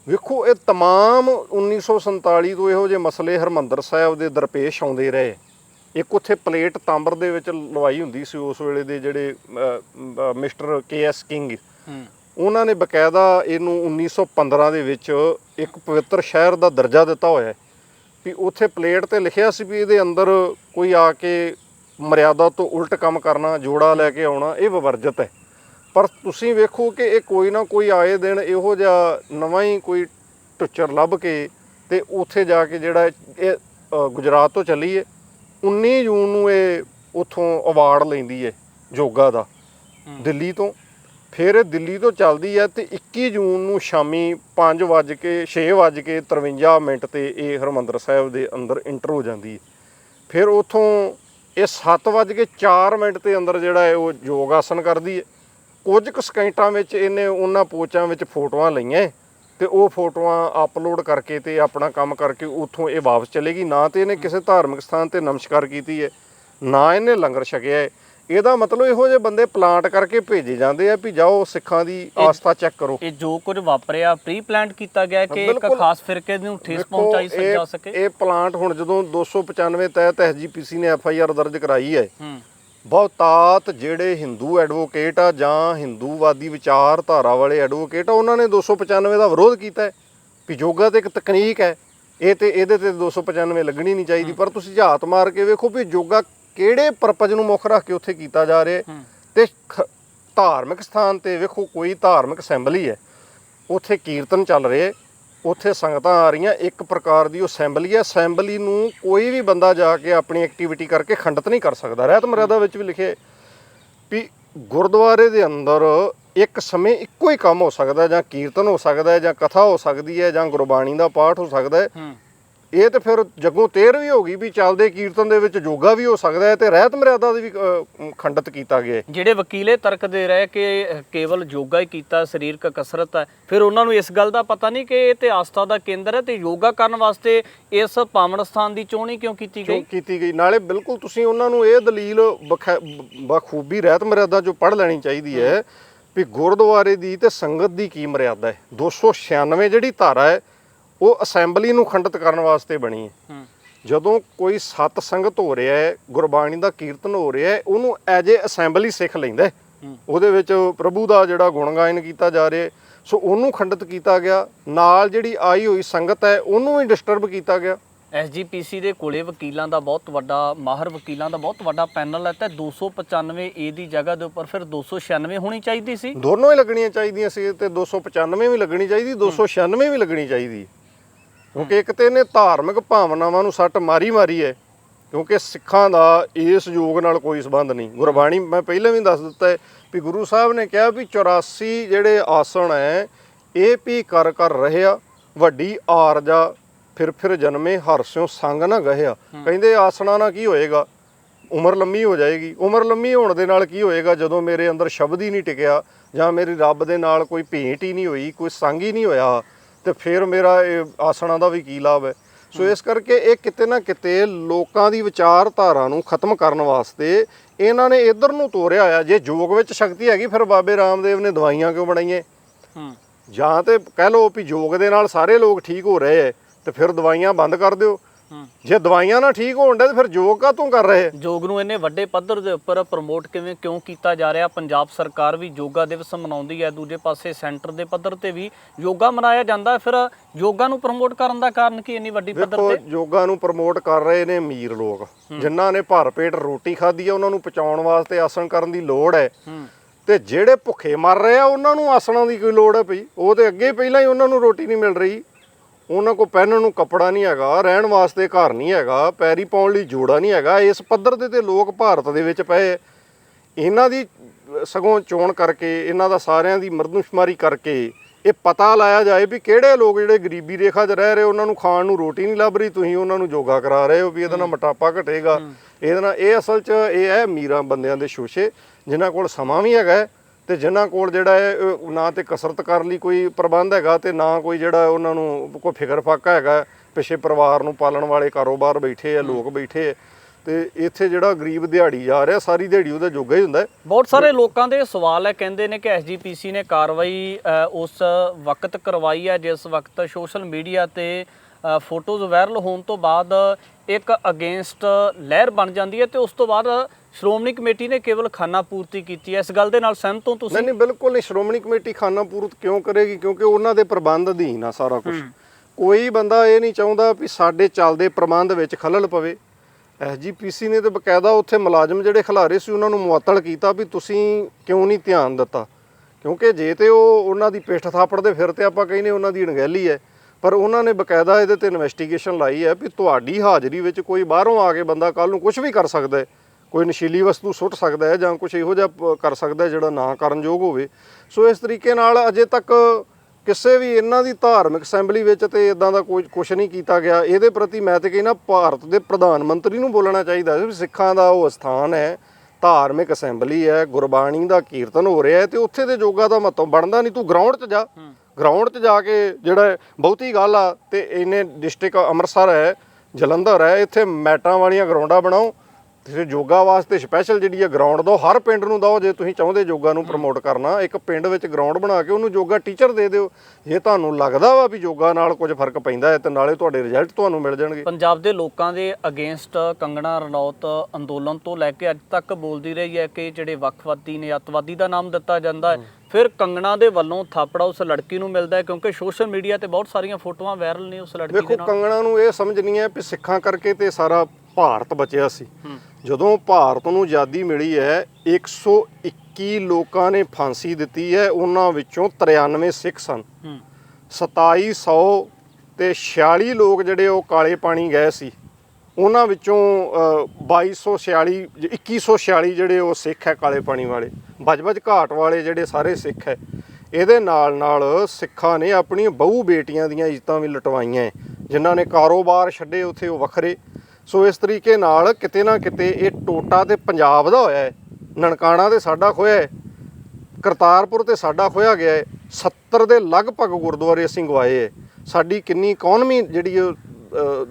Speaker 2: ਵੇਖੋ ਇਹ ਤਮਾਮ 1947 ਤੋਂ ਇਹੋ ਜਿਹੇ ਮਸਲੇ ਹਰਮੰਦਰ ਸਾਹਿਬ ਦੇ ਦਰਪੇਸ਼ ਆਉਂਦੇ ਰਹੇ। ਇੱਕ ਉੱਥੇ ਪਲੇਟ ਤਾਂਬਰ ਦੇ ਵਿੱਚ ਲਵਾਈ ਹੁੰਦੀ ਸੀ ਉਸ ਵੇਲੇ ਦੇ ਜਿਹੜੇ ਮਿਸਟਰ ਕੇ ਐਸ ਕਿੰਗ। ਉਹਨਾਂ ਨੇ ਬਕਾਇਦਾ ਇਹਨੂੰ 1915 ਦੇ ਵਿੱਚ ਇੱਕ ਪਵਿੱਤਰ ਸ਼ਹਿਰ ਦਾ ਦਰਜਾ ਦਿੱਤਾ ਹੋਇਆ ਹੈ। ਵੀ ਉੱਥੇ ਪਲੇਟ ਤੇ ਲਿਖਿਆ ਸੀ ਵੀ ਇਹਦੇ ਅੰਦਰ ਕੋਈ ਆ ਕੇ ਮਰਿਆਦਾ ਤੋਂ ਉਲਟ ਕੰਮ ਕਰਨਾ ਜੋੜਾ ਲੈ ਕੇ ਆਉਣਾ ਇਹ ਵਰਜਿਤ ਹੈ। ਪਰ ਤੁਸੀਂ ਵੇਖੋ ਕਿ ਇਹ ਕੋਈ ਨਾ ਕੋਈ ਆਏ ਦਿਨ ਇਹੋ ਜਿਹਾ ਨਵਾਂ ਹੀ ਕੋਈ ਟੁੱਚਰ ਲੱਭ ਕੇ ਤੇ ਉੱਥੇ ਜਾ ਕੇ ਜਿਹੜਾ ਇਹ ਗੁਜਰਾਤ ਤੋਂ ਚੱਲੀ ਹੈ 19 ਜੂਨ ਨੂੰ ਇਹ ਉਥੋਂ ਅਵਾਰਡ ਲੈਂਦੀ ਹੈ ਯੋਗਾ ਦਾ। ਦਿੱਲੀ ਤੋਂ। ਫਿਰ ਇਹ ਦਿੱਲੀ ਤੋਂ ਚੱਲਦੀ ਹੈ ਤੇ 21 ਜੂਨ ਨੂੰ ਸ਼ਾਮੀ 5 ਵੱਜ ਕੇ 6 ਵੱਜ ਕੇ 53 ਮਿੰਟ ਤੇ ਇਹ ਹਰਮੰਦਰ ਸਾਹਿਬ ਦੇ ਅੰਦਰ ਇੰਟਰ ਹੋ ਜਾਂਦੀ ਹੈ ਫਿਰ ਉਥੋਂ ਇਹ 7 ਵੱਜ ਕੇ 4 ਮਿੰਟ ਦੇ ਅੰਦਰ ਜਿਹੜਾ ਹੈ ਉਹ ਯੋਗ ਆਸਨ ਕਰਦੀ ਹੈ। ਕੁਝ ਕੁ ਸਕਿੰਟਾਂ ਵਿੱਚ ਇਹਨੇ ਉਹਨਾਂ ਪੋਚਾਂ ਵਿੱਚ ਫੋਟੋਆਂ ਲਈਆਂ ਤੇ ਉਹ ਫੋਟੋਆਂ ਅਪਲੋਡ ਕਰਕੇ ਤੇ ਆਪਣਾ ਕੰਮ ਕਰਕੇ ਉੱਥੋਂ ਇਹ ਵਾਪਸ ਚਲੇਗੀ ਨਾ ਤੇ ਇਹਨੇ ਕਿਸੇ ਧਾਰਮਿਕ ਸਥਾਨ ਤੇ ਨਮਸਕਾਰ ਕੀਤੀ ਹੈ, ਨਾ ਇਹਨੇ ਲੰਗਰ ਛਕਿਆ ਹੈ। ਇਹਦਾ ਮਤਲਬ ਇਹੋ ਜਿਹੇ ਬੰਦੇ ਪਲਾਂਟ ਕਰਕੇ ਭੇਜੇ ਜਾਂਦੇ ਆ ਵੀ ਜਾਓ ਸਿੱਖਾਂ ਦੀ ਆਸਥਾ ਚੈੱਕ ਕਰੋ।
Speaker 1: ਇਹ ਜੋ ਕੁਝ ਵਾਪਰਿਆ ਪ੍ਰੀ ਪਲਾਨਡ ਕੀਤਾ ਗਿਆ ਕਿ ਇੱਕ। ਖਾਸ ਫਿਰਕੇ ਨੂੰ ਠੇਸ ਪਹੁੰਚਾਈ ਜਾ ਸਕੇ।
Speaker 2: ਇਹ ਪਲਾਂਟ ਹੁਣ ਜਦੋਂ 295 ਤਹਿਤ ਐਸਜੀਪੀਸੀ ਨੇ ਐਫ ਆਈ ਆਰ ਦਰਜ ਕਰਾਈ ਹੈ ਬਹੁਤਾਤ ਜਿਹੜੇ ਹਿੰਦੂ ਐਡਵੋਕੇਟ ਆ ਜਾਂ ਹਿੰਦੂਵਾਦੀ ਵਿਚਾਰਧਾਰਾ ਵਾਲੇ ਐਡਵੋਕੇਟ ਆ ਉਹਨਾਂ ਨੇ 295 ਦਾ ਵਿਰੋਧ ਕੀਤਾ ਹੈ ਵੀ ਯੋਗਾ ਤੇ ਇੱਕ ਤਕਨੀਕ ਹੈ। ਇਹ ਤੇ ਇਹਦੇ ਤੇ 295 ਲੱਗਣੀ ਨਹੀਂ ਚਾਹੀਦੀ ਪਰ ਤੁਸੀਂ ਝਾਤ ਮਾਰ ਕੇ ਵੇਖੋ ਵੀ ਯੋਗਾ ਕਿਹੜੇ ਪਰਪਸ ਨੂੰ ਮੁੱਖ ਰੱਖ ਕੇ ਉੱਥੇ ਕੀਤਾ ਜਾ ਰਿਹਾ ਤੇ ਧਾਰਮਿਕ ਸਥਾਨ ਤੇ ਵੇਖੋ ਕੋਈ ਧਾਰਮਿਕ ਅਸੈਂਬਲੀ ਹੈ। ਉੱਥੇ ਕੀਰਤਨ ਚੱਲ ਰਹੇ ਉੱਥੇ ਸੰਗਤਾਂ ਆ ਰਹੀਆਂ ਇੱਕ ਪ੍ਰਕਾਰ ਦੀ ਉਹ ਅਸੈਂਬਲੀ ਹੈ। ਅਸੈਂਬਲੀ ਨੂੰ ਕੋਈ ਵੀ ਬੰਦਾ ਜਾ ਕੇ ਆਪਣੀ ਐਕਟੀਵਿਟੀ ਕਰਕੇ ਖੰਡਿਤ ਨਹੀਂ ਕਰ ਸਕਦਾ। ਰਹਿਤ ਮਰਿਆਦਾ ਵਿੱਚ ਵੀ ਲਿਖਿਆ ਵੀ ਗੁਰਦੁਆਰੇ ਦੇ ਅੰਦਰ ਇੱਕ ਸਮੇਂ ਇੱਕੋ ਹੀ ਕੰਮ ਹੋ ਸਕਦਾ ਜਾਂ ਕੀਰਤਨ ਹੋ ਸਕਦਾ ਹੈ ਜਾਂ ਕਥਾ ਹੋ ਸਕਦੀ ਹੈ ਜਾਂ ਗੁਰਬਾਣੀ ਦਾ ਪਾਠ ਹੋ ਸਕਦਾ ਹੂੰ। ਇਹ ਤੇ ਫਿਰ ਜੱਗੋਂ ਤੇਰ ਵੀ ਹੋ ਗਈ ਵੀ ਚੱਲਦੇ ਕੀਰਤਨ ਦੇ ਵਿੱਚ ਯੋਗਾ ਵੀ ਹੋ ਸਕਦਾ ਹੈ ਤੇ ਰਹਿਤ ਮਰਿਆਦਾ ਦੀ ਵੀ ਅ, ਖੰਡਿਤ ਕੀਤਾ ਗਿਆ ਹੈ।
Speaker 1: ਜਿਹੜੇ ਵਕੀਲੇ ਤਰਕ ਦੇ ਰਹੇ ਕਿ ਕੇਵਲ ਯੋਗਾ ਹੀ ਕੀਤਾ ਸਰੀਰਕ ਕਸਰਤ ਹੈ ਫਿਰ ਉਹਨਾਂ ਨੂੰ ਇਸ ਗੱਲ ਦਾ ਪਤਾ ਨਹੀਂ ਕਿ ਇਹ ਤੇ ਆਸਥਾ ਦਾ ਕੇਂਦਰ ਹੈ ਤੇ ਯੋਗਾ ਕਰਨ ਵਾਸਤੇ ਇਸ ਪਾਵਨ ਸਥਾਨ ਦੀ ਚੋਣ ਹੀ ਕਿਉਂ ਕੀਤੀ
Speaker 2: ਕਿਉਂ
Speaker 1: ਗਈ?
Speaker 2: ਕੀਤੀ ਗਈ। ਨਾਲੇ ਬਿਲਕੁਲ ਤੁਸੀਂ ਉਹਨਾਂ ਨੂੰ ਇਹ ਦਲੀਲ ਬਖੈ- ਬ- ਬਖੂਬੀ ਰਹਿਤ ਮਰਿਆਦਾ ਚੋਂ ਪੜ੍ਹ ਲੈਣੀ ਚਾਹੀਦੀ ਹੈ ਵੀ ਗੁਰਦੁਆਰੇ ਦੀ ਤੇ ਸੰਗਤ ਦੀ ਕੀ ਮਰਿਆਦਾ ਹੈ? 296 ਜਿਹੜੀ ਧਾਰਾ ਹੈ ਉਹ ਅਸੈਂਬਲੀ ਨੂੰ ਖੰਡਿਤ ਕਰਨ ਵਾਸਤੇ ਬਣੀ ਹੈ। ਜਦੋਂ ਕੋਈ ਸਤ ਸੰਗਤ ਹੋ ਰਿਹਾ ਹੈ ਗੁਰਬਾਣੀ ਦਾ ਕੀਰਤਨ ਹੋ ਰਿਹਾ ਹੈ ਉਹਨੂੰ ਐਜ ਏ ਅਸੈਂਬਲੀ ਸਿੱਖ ਲੈਂਦਾ। ਉਹਦੇ ਵਿੱਚ ਪ੍ਰਭੂ ਦਾ ਜਿਹੜਾ ਗੁਣ ਗਾਇਨ ਕੀਤਾ ਜਾ ਰਿਹਾ ਸੋ ਉਹਨੂੰ ਖੰਡਿਤ ਕੀਤਾ ਗਿਆ। ਨਾਲ ਜਿਹੜੀ ਆਈ ਹੋਈ ਸੰਗਤ ਹੈ ਉਹਨੂੰ ਵੀ ਡਿਸਟਰਬ ਕੀਤਾ ਗਿਆ।
Speaker 1: ਐਸਜੀਪੀਸੀ ਦੇ ਕੋਲੇ ਵਕੀਲਾਂ ਦਾ ਬਹੁਤ ਵੱਡਾ ਮਾਹਰ ਵਕੀਲਾਂ ਦਾ ਬਹੁਤ ਵੱਡਾ ਪੈਨਲ ਹੈ ਤੇ 295 ਏ ਦੀ ਜਗ੍ਹਾ ਦੇ ਉੱਪਰ ਫਿਰ 296 ਹੋਣੀ ਚਾਹੀਦੀ ਸੀ?
Speaker 2: ਦੋਨੋਂ ਹੀ ਲੱਗਣੀਆਂ ਚਾਹੀਦੀਆਂ ਸੀ ਤੇ 295 ਵੀ ਲੱਗਣੀ ਚਾਹੀਦੀ 296 ਵੀ ਲੱਗਣੀ ਚਾਹੀਦੀ। ਕਿਉਂਕਿ ਇੱਕ ਤੇ ਇਹਨੇ ਧਾਰਮਿਕ ਭਾਵਨਾਵਾਂ ਨੂੰ ਸੱਟ ਮਾਰੀ ਮਾਰੀ ਹੈ ਕਿਉਂਕਿ ਸਿੱਖਾਂ ਦਾ ਇਸ ਯੋਗ ਨਾਲ ਕੋਈ ਸੰਬੰਧ ਨਹੀਂ। ਗੁਰਬਾਣੀ ਮੈਂ ਪਹਿਲਾਂ ਵੀ ਦੱਸ ਦਿੱਤਾ ਹੈ ਵੀ ਗੁਰੂ ਸਾਹਿਬ ਨੇ ਕਿਹਾ ਵੀ 84 ਜਿਹੜੇ ਆਸਣ ਹੈ ਇਹ ਵੀ ਕਰ ਕਰ ਰਹਿਆ ਵੱਡੀ ਆਰਜਾ ਫਿਰ ਫਿਰ ਜਨਮੇ ਹਰਸਿਓ ਸੰਗ ਨਾ ਗਹਿਆ। ਕਹਿੰਦੇ ਆਸਣਾ ਨਾਲ ਕੀ ਹੋਏਗਾ? ਉਮਰ ਲੰਮੀ ਹੋ ਜਾਏਗੀ। ਉਮਰ ਲੰਮੀ ਹੋਣ ਦੇ ਨਾਲ ਕੀ ਹੋਏਗਾ? ਜਦੋਂ ਮੇਰੇ ਅੰਦਰ ਸ਼ਬਦ ਹੀ ਨਹੀਂ ਟਿਕਿਆ ਜਾਂ ਮੇਰੀ ਰੱਬ ਦੇ ਨਾਲ ਕੋਈ ਭੇਂਟ ਹੀ ਨਹੀਂ ਹੋਈ ਕੋਈ ਸੰਗ ਹੀ ਨਹੀਂ ਹੋਇਆ ਤੇ ਫਿਰ ਮੇਰਾ ਇਹ ਆਸਣਾ ਦਾ ਵੀ ਕੀ ਲਾਭ ਹੈ? ਸੋ ਇਸ ਕਰਕੇ ਇਹ ਕਿਤੇ ਨਾ ਕਿਤੇ ਲੋਕਾਂ ਦੀ ਵਿਚਾਰਧਾਰਾ ਨੂੰ ਖਤਮ ਕਰਨ ਵਾਸਤੇ ਇਹਨਾਂ ਨੇ ਇਧਰ ਨੂੰ ਤੋਰਿਆ ਆ। ਜੇ ਯੋਗ ਵਿੱਚ ਸ਼ਕਤੀ ਹੈਗੀ ਫਿਰ ਬਾਬੇ ਰਾਮਦੇਵ ਨੇ ਦਵਾਈਆਂ ਕਿਉਂ ਬਣਾਈਆਂ?
Speaker 1: ਹੂੰ।
Speaker 2: ਜਾਂ ਤੇ ਕਹਿ ਲਓ ਵੀ ਯੋਗ ਦੇ ਨਾਲ ਸਾਰੇ ਲੋਕ ਠੀਕ ਹੋ ਰਹੇ ਐ ਤੇ ਫਿਰ ਦਵਾਈਆਂ ਬੰਦ ਕਰ ਦਿਓ। ਜੇ ਦਵਾਈਆਂ ਨਾਲ ਠੀਕ ਹੋਣ ਦੇ ਤੇ ਫਿਰ ਯੋਗ ਕਾਹਤੋਂ ਕਰ ਰਹੇ?
Speaker 1: ਯੋਗ ਨੂੰ ਇੰਨੇ ਵੱਡੇ ਪੱਧਰ ਦੇ ਉੱਪਰ ਪ੍ਰਮੋਟ ਕਿਵੇਂ ਕਿਉਂ ਕੀਤਾ ਜਾ ਰਿਹਾ? ਪੰਜਾਬ ਸਰਕਾਰ ਵੀ ਯੋਗਾ ਦਿਵਸ ਮਨਾਉਂਦੀ ਹੈ। ਦੂਜੇ ਪਾਸੇ ਸੈਂਟਰ ਦੇ ਪੱਧਰ ਤੇ ਵੀ ਯੋਗਾ ਮਨਾਇਆ ਜਾਂਦਾ ਹੈ। ਫਿਰ ਯੋਗਾ ਨੂੰ ਪ੍ਰਮੋਟ ਕਰਨ ਦਾ ਕਾਰਨ ਕੀ ਇੰਨੀ ਵੱਡੀ ਪੱਧਰ ਤੇ?
Speaker 2: ਯੋਗਾ ਨੂੰ ਪ੍ਰਮੋਟ ਕਰ ਰਹੇ ਨੇ ਅਮੀਰ ਲੋਕ। ਜਿਨ੍ਹਾਂ ਨੇ ਭਰ ਪੇਟ ਰੋਟੀ ਖਾਧੀ ਹੈ ਉਹਨਾਂ ਨੂੰ ਪਚਾਉਣ ਵਾਸਤੇ ਆਸਣ ਕਰਨ ਦੀ ਲੋੜ ਹੈ।
Speaker 1: ਹੂੰ।
Speaker 2: ਤੇ ਜਿਹੜੇ ਭੁੱਖੇ ਮਰ ਰਹੇ ਆ ਉਹਨਾਂ ਨੂੰ ਆਸਣਾਂ ਦੀ ਕੋਈ ਲੋੜ ਹੈ ਭਈ? ਉਹ ਤੇ ਅੱਗੇ ਪਹਿਲਾਂ ਹੀ ਉਹਨਾਂ ਨੂੰ ਰੋਟੀ ਨਹੀਂ ਮਿਲ ਰਹੀ। ਉਹਨਾਂ ਕੋ ਪਹਿਨਣ ਨੂੰ ਕੱਪੜਾ ਨਹੀਂ ਹੈਗਾ ਰਹਿਣ ਵਾਸਤੇ ਘਰ ਨਹੀਂ ਹੈਗਾ ਪੈਰੀ ਪਾਉਣ ਲਈ ਜੋੜਾ ਨਹੀਂ ਹੈਗਾ ਇਸ ਪੱਧਰ ਦੇ ਤੇ ਲੋਕ ਭਾਰਤ ਦੇ ਵਿੱਚ ਪਏ। ਇਹਨਾਂ ਦੀ ਸਗੋਂ ਚੋਣ ਕਰਕੇ ਇਹਨਾਂ ਦਾ ਸਾਰਿਆਂ ਦੀ ਮਰਦਮਸ਼ੁਮਾਰੀ ਕਰਕੇ ਇਹ ਪਤਾ ਲਾਇਆ ਜਾਏ ਵੀ ਕਿਹੜੇ ਲੋਕ ਜਿਹੜੇ ਗਰੀਬੀ ਰੇਖਾ 'ਚ ਰਹਿ ਰਹੇ ਉਹਨਾਂ ਨੂੰ ਖਾਣ ਨੂੰ ਰੋਟੀ ਨਹੀਂ ਲੱਭ ਰਹੀ ਤੁਸੀਂ ਉਹਨਾਂ ਨੂੰ ਯੋਗਾ ਕਰਾ ਰਹੇ ਹੋ ਵੀ ਇਹਦੇ ਨਾਲ ਮੋਟਾਪਾ ਘਟੇਗਾ। ਇਹਦੇ ਨਾਲ ਇਹ ਅਸਲ 'ਚ ਇਹ ਹੈ ਅਮੀਰਾਂ ਬੰਦਿਆਂ ਦੇ ਸ਼ੋਸ਼ੇ ਜਿਨ੍ਹਾਂ ਕੋਲ ਸਮਾਂ ਵੀ ਹੈਗਾ ਤੇ ਜਿਨ੍ਹਾਂ ਕੋਲ ਜਿਹੜਾ ਹੈ ਨਾ ਤੇ ਕਸਰਤ ਕਰਨ ਲਈ ਕੋਈ ਪ੍ਰਬੰਧ ਹੈਗਾ ਤੇ ਨਾ ਕੋਈ ਜਿਹੜਾ ਉਹਨਾਂ ਨੂੰ ਕੋਈ ਫਿਕਰ ਫਾਕਾ ਹੈਗਾ, ਪਿੱਛੇ ਪਰਿਵਾਰ ਨੂੰ ਪਾਲਣ ਵਾਲੇ ਕਾਰੋਬਾਰ ਬੈਠੇ ਆ, ਲੋਕ ਬੈਠੇ ਆ, ਤੇ ਇੱਥੇ ਜਿਹੜਾ ਗਰੀਬ ਦਿਹਾੜੀ ਜਾ ਰਿਹਾ, ਸਾਰੀ ਦਿਹਾੜੀ ਉਹਦਾ ਜੋਗਾ ਹੀ ਹੁੰਦਾ
Speaker 1: ਬਹੁਤ ਸਾਰੇ ਲੋਕਾਂ ਦੇ ਸਵਾਲ ਹੈ ਕਹਿੰਦੇ ਨੇ ਕਿ ਐਸਜੀਪੀਸੀ ਨੇ ਕਾਰਵਾਈ ਉਸ ਵਕਤ ਕਰਵਾਈ ਹੈ, ਜਿਸ ਵਕਤ ਸੋਸ਼ਲ ਮੀਡੀਆ ਤੇ ਫੋਟੋਜ਼ ਵਾਇਰਲ ਹੋਣ ਤੋਂ ਬਾਅਦ ਇੱਕ ਅਗੇਂਸਟ ਲਹਿਰ ਬਣ ਜਾਂਦੀ ਹੈ ਤੇ ਉਸ ਤੋਂ ਬਾਅਦ ਸ਼੍ਰੋਮਣੀ ਕਮੇਟੀ ਨੇ ਕੇਵਲ ਖਾਨਾ ਪੂਰਤੀ ਕੀਤੀ ਹੈ। ਇਸ ਗੱਲ ਦੇ ਨਾਲ ਸਹਿਮਤ ਹੋ
Speaker 2: ਨਹੀਂ
Speaker 1: ਤੁਸੀਂ?
Speaker 2: ਨਹੀਂ ਬਿਲਕੁਲ ਨਹੀਂ। ਸ਼੍ਰੋਮਣੀ ਕਮੇਟੀ ਖਾਨਾ ਪੂਰਤ ਕਿਉਂ ਕਰੇਗੀ? ਕਿਉਂਕਿ ਉਹਨਾਂ ਦੇ ਪ੍ਰਬੰਧ ਅਧੀਨ ਆ ਸਾਰਾ ਕੁਝ ਕੋਈ ਬੰਦਾ ਇਹ ਨਹੀਂ ਚਾਹੁੰਦਾ ਵੀ ਸਾਡੇ ਚੱਲਦੇ ਪ੍ਰਬੰਧ ਵਿੱਚ ਖਲਲ ਪਵੇ। ਐਸਜੀਪੀਸੀ ਨੇ ਤੇ ਬਕਾਇਦਾ ਉੱਥੇ ਮੁਲਾਜ਼ਮ ਜਿਹੜੇ ਖਿਲਾਰੇ ਸੀ ਉਹਨਾਂ ਨੂੰ ਮੁਅੱਤਲ ਕੀਤਾ ਵੀ ਤੁਸੀਂ ਕਿਉਂ ਨਹੀਂ ਧਿਆਨ ਦਿੱਤਾ? ਕਿਉਂਕਿ ਜੇ ਤੇ ਉਹ ਉਹਨਾਂ ਦੀ ਪਿੱਠ ਥਾਪੜਦੇ ਫਿਰ ਤੇ ਆਪਾਂ ਕਹਿੰਦੇ ਉਹਨਾਂ ਦੀ ਅਣਗਹਿਲੀ ਹੈ। ਪਰ ਉਹਨਾਂ ਨੇ ਬਕਾਇਦਾ ਇਹਦੇ ਤੇ ਇਨਵੈਸਟੀਗੇਸ਼ਨ ਲਾਈ ਹੈ ਵੀ ਤੁਹਾਡੀ ਹਾਜ਼ਰੀ ਵਿੱਚ ਕੋਈ ਬਾਹਰੋਂ ਆ ਕੇ ਬੰਦਾ ਕੱਲ ਨੂੰ ਕੁਝ ਵੀ ਕਰ ਸਕਦਾ ਹੈ। ਕੋਈ ਨਸ਼ੀਲੀ ਵਸਤੂ ਸੁੱਟ ਸਕਦਾ ਹੈ ਜਾਂ ਕੁਝ ਇਹੋ ਜਿਹਾ ਕਰ ਸਕਦਾ ਹੈ ਜਿਹੜਾ ਨਾ ਕਰਨਯੋਗ ਹੋਵੇ। ਸੋ ਇਸ ਤਰੀਕੇ ਨਾਲ ਅਜੇ ਤੱਕ ਕਿਸੇ ਵੀ ਇਹਨਾਂ ਦੀ ਧਾਰਮਿਕ ਅਸੈਂਬਲੀ ਵਿੱਚ ਤੇ ਇਦਾਂ ਦਾ ਕੋਈ ਕੁਝ ਨਹੀਂ ਕੀਤਾ ਗਿਆ। ਇਹਦੇ ਪ੍ਰਤੀ ਮੈਂ ਤੇ ਕਹਿੰਦਾ ਭਾਰਤ ਦੇ ਪ੍ਰਧਾਨ ਮੰਤਰੀ ਨੂੰ ਬੋਲਣਾ ਚਾਹੀਦਾ ਵੀ ਸਿੱਖਾਂ ਦਾ ਉਹ ਸਥਾਨ ਹੈ ਧਾਰਮਿਕ ਅਸੈਂਬਲੀ ਹੈ ਗੁਰਬਾਣੀ ਦਾ ਕੀਰਤਨ ਹੋ ਰਿਹਾ ਹੈ ਤੇ ਉੱਥੇ ਦੇ ਯੋਗਾ ਦਾ ਮਹੱਤਵ ਬਣਦਾ ਨਹੀਂ। ਤੂੰ ਗਰਾਊਂਡ 'ਚ ਜਾ। ਗਰਾਊਂਡ 'ਚ ਜਾ ਕੇ ਜਿਹੜਾ ਹੈ, ਬਹੁਤੀ ਗੱਲ ਆ ਤੇ ਇਹਨੇ ਡਿਸਟ੍ਰਿਕਟ ਅੰਮ੍ਰਿਤਸਰ ਹੈ ਜਲੰਧਰ ਹੈ ਇੱਥੇ ਮੈਟਾਂ ਵਾਲੀਆਂ ਗਰਾਊਂਡਾਂ ਬਣਾਓ। ਤੇ ਯੋਗਾ ਵਾਸਤੇ ਸਪੈਸ਼ਲ ਜਿਹੜੀ ਹੈ ਗਰਾਊਂਡ ਦੋ ਹਰ ਪਿੰਡ ਨੂੰ ਦਿਓ ਜੇ ਤੁਸੀਂ ਚਾਹੁੰਦੇ ਯੋਗਾ ਨੂੰ ਪ੍ਰਮੋਟ ਕਰਨਾ ਇੱਕ ਪਿੰਡ ਵਿੱਚ ਗਰਾਊਂਡ ਬਣਾ ਕੇ ਉਹਨੂੰ ਯੋਗਾ ਟੀਚਰ ਦੇ ਦਿਓ। ਜੇ ਤੁਹਾਨੂੰ ਲੱਗਦਾ ਵਾ ਵੀ ਯੋਗਾ ਨਾਲ ਕੁਝ ਫ਼ਰਕ ਪੈਂਦਾ ਹੈ ਤੇ ਨਾਲੇ ਤੁਹਾਡੇ ਰਿਜ਼ਲਟ ਤੁਹਾਨੂੰ ਮਿਲ ਜਾਣਗੇ।
Speaker 1: ਪੰਜਾਬ ਦੇ ਲੋਕਾਂ ਦੇ ਅਗੇਂਸਟ ਕੰਗਣਾ ਰਣੌਤ ਅੰਦੋਲਨ ਤੋਂ ਲੈ ਕੇ ਅੱਜ ਤੱਕ ਬੋਲਦੀ ਰਹੀ ਹੈ ਕਿ ਜਿਹੜੇ ਵੱਖਵਾਦੀ ਨੇ ਅੱਤਵਾਦੀ ਦਾ ਨਾਮ ਦਿੱਤਾ ਜਾਂਦਾ ਹੈ। ਫਿਰ ਕੰਗਣਾ ਦੇ ਵੱਲੋਂ ਥਾਪੜਾ ਉਸ ਲੜਕੀ ਨੂੰ ਮਿਲਦਾ ਹੈ ਕਿਉਂਕਿ ਸੋਸ਼ਲ ਮੀਡੀਆ ਤੇ ਬਹੁਤ ਸਾਰੀਆਂ ਫੋਟੋਆਂ ਵਾਇਰਲ ਨੇ ਉਸ ਲੜਕੀ ਦੇ ਨਾਲ।
Speaker 2: ਕੰਗਣਾ ਨੂੰ ਇਹ ਸਮਝ ਨਹੀਂ ਹੈ ਵੀ ਸਿੱਖਾਂ ਕਰਕੇ ਤੇ ਸਾਰਾ ਭਾਰਤ ਬਚਿਆ ਸੀ। ਜਦੋਂ ਭਾਰਤ ਨੂੰ ਆਜ਼ਾਦੀ ਮਿਲੀ ਹੈ 121 ਲੋਕਾਂ ਨੇ ਫਾਂਸੀ ਦਿੱਤੀ ਹੈ ਉਹਨਾਂ ਵਿੱਚੋਂ 93 ਸਿੱਖ ਸਨ।
Speaker 1: ਹੂੰ।
Speaker 2: 2700 ਤੇ 46 ਲੋਕ ਜਿਹੜੇ ਉਹ ਕਾਲੇ ਪਾਣੀ ਗਏ ਸੀ। ਉਹਨਾਂ ਵਿੱਚੋਂ ਅ, 2246 ਜ- 2146 ਜਿਹੜੇ ਉਹ ਸਿੱਖ ਹੈ ਕਾਲੇ ਪਾਣੀ ਵਾਲੇ। ਬਜਬਜ ਘਾਟ ਵਾਲੇ ਜਿਹੜੇ ਸਾਰੇ ਸਿੱਖ ਹੈ ਇਹਦੇ ਨਾਲ ਨਾਲ ਸਿੱਖਾਂ ਨੇ ਆਪਣੀਆਂ ਬਹੂ ਬੇਟੀਆਂ ਦੀਆਂ ਇੱਜ਼ਤਾਂ ਵੀ ਲਟਵਾਈਆਂ। ਜਿਨ੍ਹਾਂ ਨੇ ਕਾਰੋਬਾਰ ਛੱਡੇ ਉੱਥੇ ਉਹ ਵੱਖਰੇ। ਸੋ ਇਸ ਤਰੀਕੇ ਨਾਲ ਕਿਤੇ ਨਾ ਕਿਤੇ ਇਹ ਟੋਟਾ ਤੇ ਪੰਜਾਬ ਦਾ ਹੋਇਆ ਹੈ ਨਨਕਾਣਾ ਤੇ ਸਾਡਾ ਖੋਇਆ ਹੈ ਕਰਤਾਰਪੁਰ ਤੇ ਸਾਡਾ ਖੋਇਆ ਗਿਆ ਹੈ 70 ਦੇ ਲਗਭਗ ਗੁਰਦੁਆਰੇ ਅਸੀਂ ਗਵਾਏ ਹੈ। ਸਾਡੀ ਕਿੰਨੀ ਇਕਨੋਮੀ ਜਿਹੜੀ ਉਹ,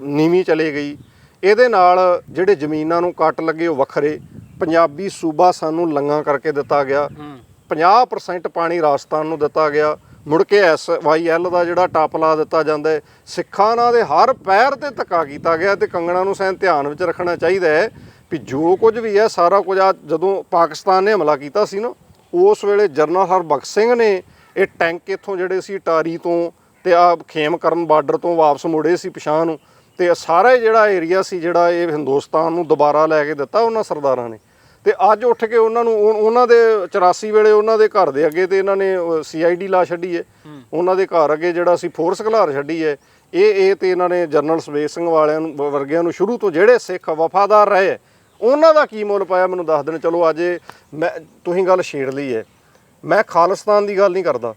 Speaker 2: ਨੀਵੀਂ ਚਲੇ ਗਈ ਇਹਦੇ ਨਾਲ ਜਿਹੜੇ ਜ਼ਮੀਨਾਂ ਨੂੰ ਕੱਟ ਲੱਗੇ ਉਹ ਵੱਖਰੇ ਪੰਜਾਬੀ ਸੂਬਾ ਸਾਨੂੰ ਲੰਗਾ ਕਰਕੇ ਦਿੱਤਾ ਗਿਆ
Speaker 1: ਹੂੰ।
Speaker 2: 50% ਪਾਣੀ ਰਾਜਸਥਾਨ ਨੂੰ ਦਿੱਤਾ ਗਿਆ ਮੁੜ ਕੇ ਐਸ ਵਾਈ ਐਲ ਦਾ ਜਿਹੜਾ ਟੱਪ ਲਾ ਦਿੱਤਾ ਜਾਂਦਾ ਹੈ। ਸਿੱਖਾਂ ਨਾਲ ਦੇ ਹਰ ਪੈਰ ਤੇ ਧੱਕਾ ਕੀਤਾ ਗਿਆ ਤੇ ਕੰਗਣਾ ਨੂੰ ਸੈਨ ਧਿਆਨ ਵਿੱਚ ਰੱਖਣਾ ਚਾਹੀਦਾ ਹੈ ਵੀ ਜੋ ਕੁਝ ਵੀ ਹੈ, ਸਾਰਾ ਕੁਝ ਆ ਜਦੋਂ ਪਾਕਿਸਤਾਨ ਨੇ ਹਮਲਾ ਕੀਤਾ ਸੀ ਨਾ, ਉਸ ਵੇਲੇ ਜਰਨਲ ਹਰਬਖਸ਼ ਸਿੰਘ ਨੇ ਇਹ ਟੈਂਕ ਇੱਥੋਂ ਜਿਹੜੇ ਸੀ ਟਾਰੀ ਤੋਂ ਤੇ ਆ ਖੇਮਕਰਨ ਬਾਰਡਰ ਤੋਂ ਵਾਪਸ ਮੁੜੇ ਸੀ ਪਛਾਂ ਨੂੰ ਤੇ ਇਹ ਸਾਰਾ ਜਿਹੜਾ ਏਰੀਆ ਸੀ ਜਿਹੜਾ ਇਹ ਹਿੰਦੁਸਤਾਨ ਨੂੰ ਦੁਬਾਰਾ ਲੈ ਕੇ ਦਿੱਤਾ ਉਹਨਾਂ ਸਰਦਾਰਾਂ ਨੇ। ਤੇ ਅੱਜ ਉੱਠ ਕੇ ਉਹਨਾਂ ਨੂੰ ਉਹ- ਉਹਨਾਂ ਦੇ 84 ਵੇਲੇ ਉਹਨਾਂ ਦੇ ਘਰ ਦੇ ਅੱਗੇ ਤੇ ਇਹਨਾਂ ਨੇ ਸੀਆਈਡੀ ਲਾ ਛੱਡੀ ਹੈ। ਉਹਨਾਂ ਦੇ ਘਰ ਅੱਗੇ ਜਿਹੜਾ ਸੀ ਫੋਰਸ ਖਿਲਾਰ ਛੱਡੀ ਹੈ ਇਹ ਇਹ ਤੇ ਇਹਨਾਂ ਨੇ ਜਨਰਲ ਸਵੇਗ ਸਿੰਘ ਵਾਲਿਆਂ ਨੂੰ ਵ- ਵਰਗਿਆਂ ਨੂੰ ਸ਼ੁਰੂ ਤੋਂ ਜਿਹੜੇ ਸਿੱਖ ਵਫਾਦਾਰ ਰਹੇ ਉਹਨਾਂ ਦਾ ਕੀ ਮੁੱਲ ਪਾਇਆ ਮੈਨੂੰ ਦੱਸ ਦੇਣ। ਚਲੋ ਅੱਜ ਇਹ ਮੈਂ ਤੁਸੀਂ ਗੱਲ ਛੇੜ ਲਈ ਹੈ ਮੈਂ ਖਾਲਿਸਤਾਨ ਦੀ ਗੱਲ ਨਹੀਂ ਕਰਦਾ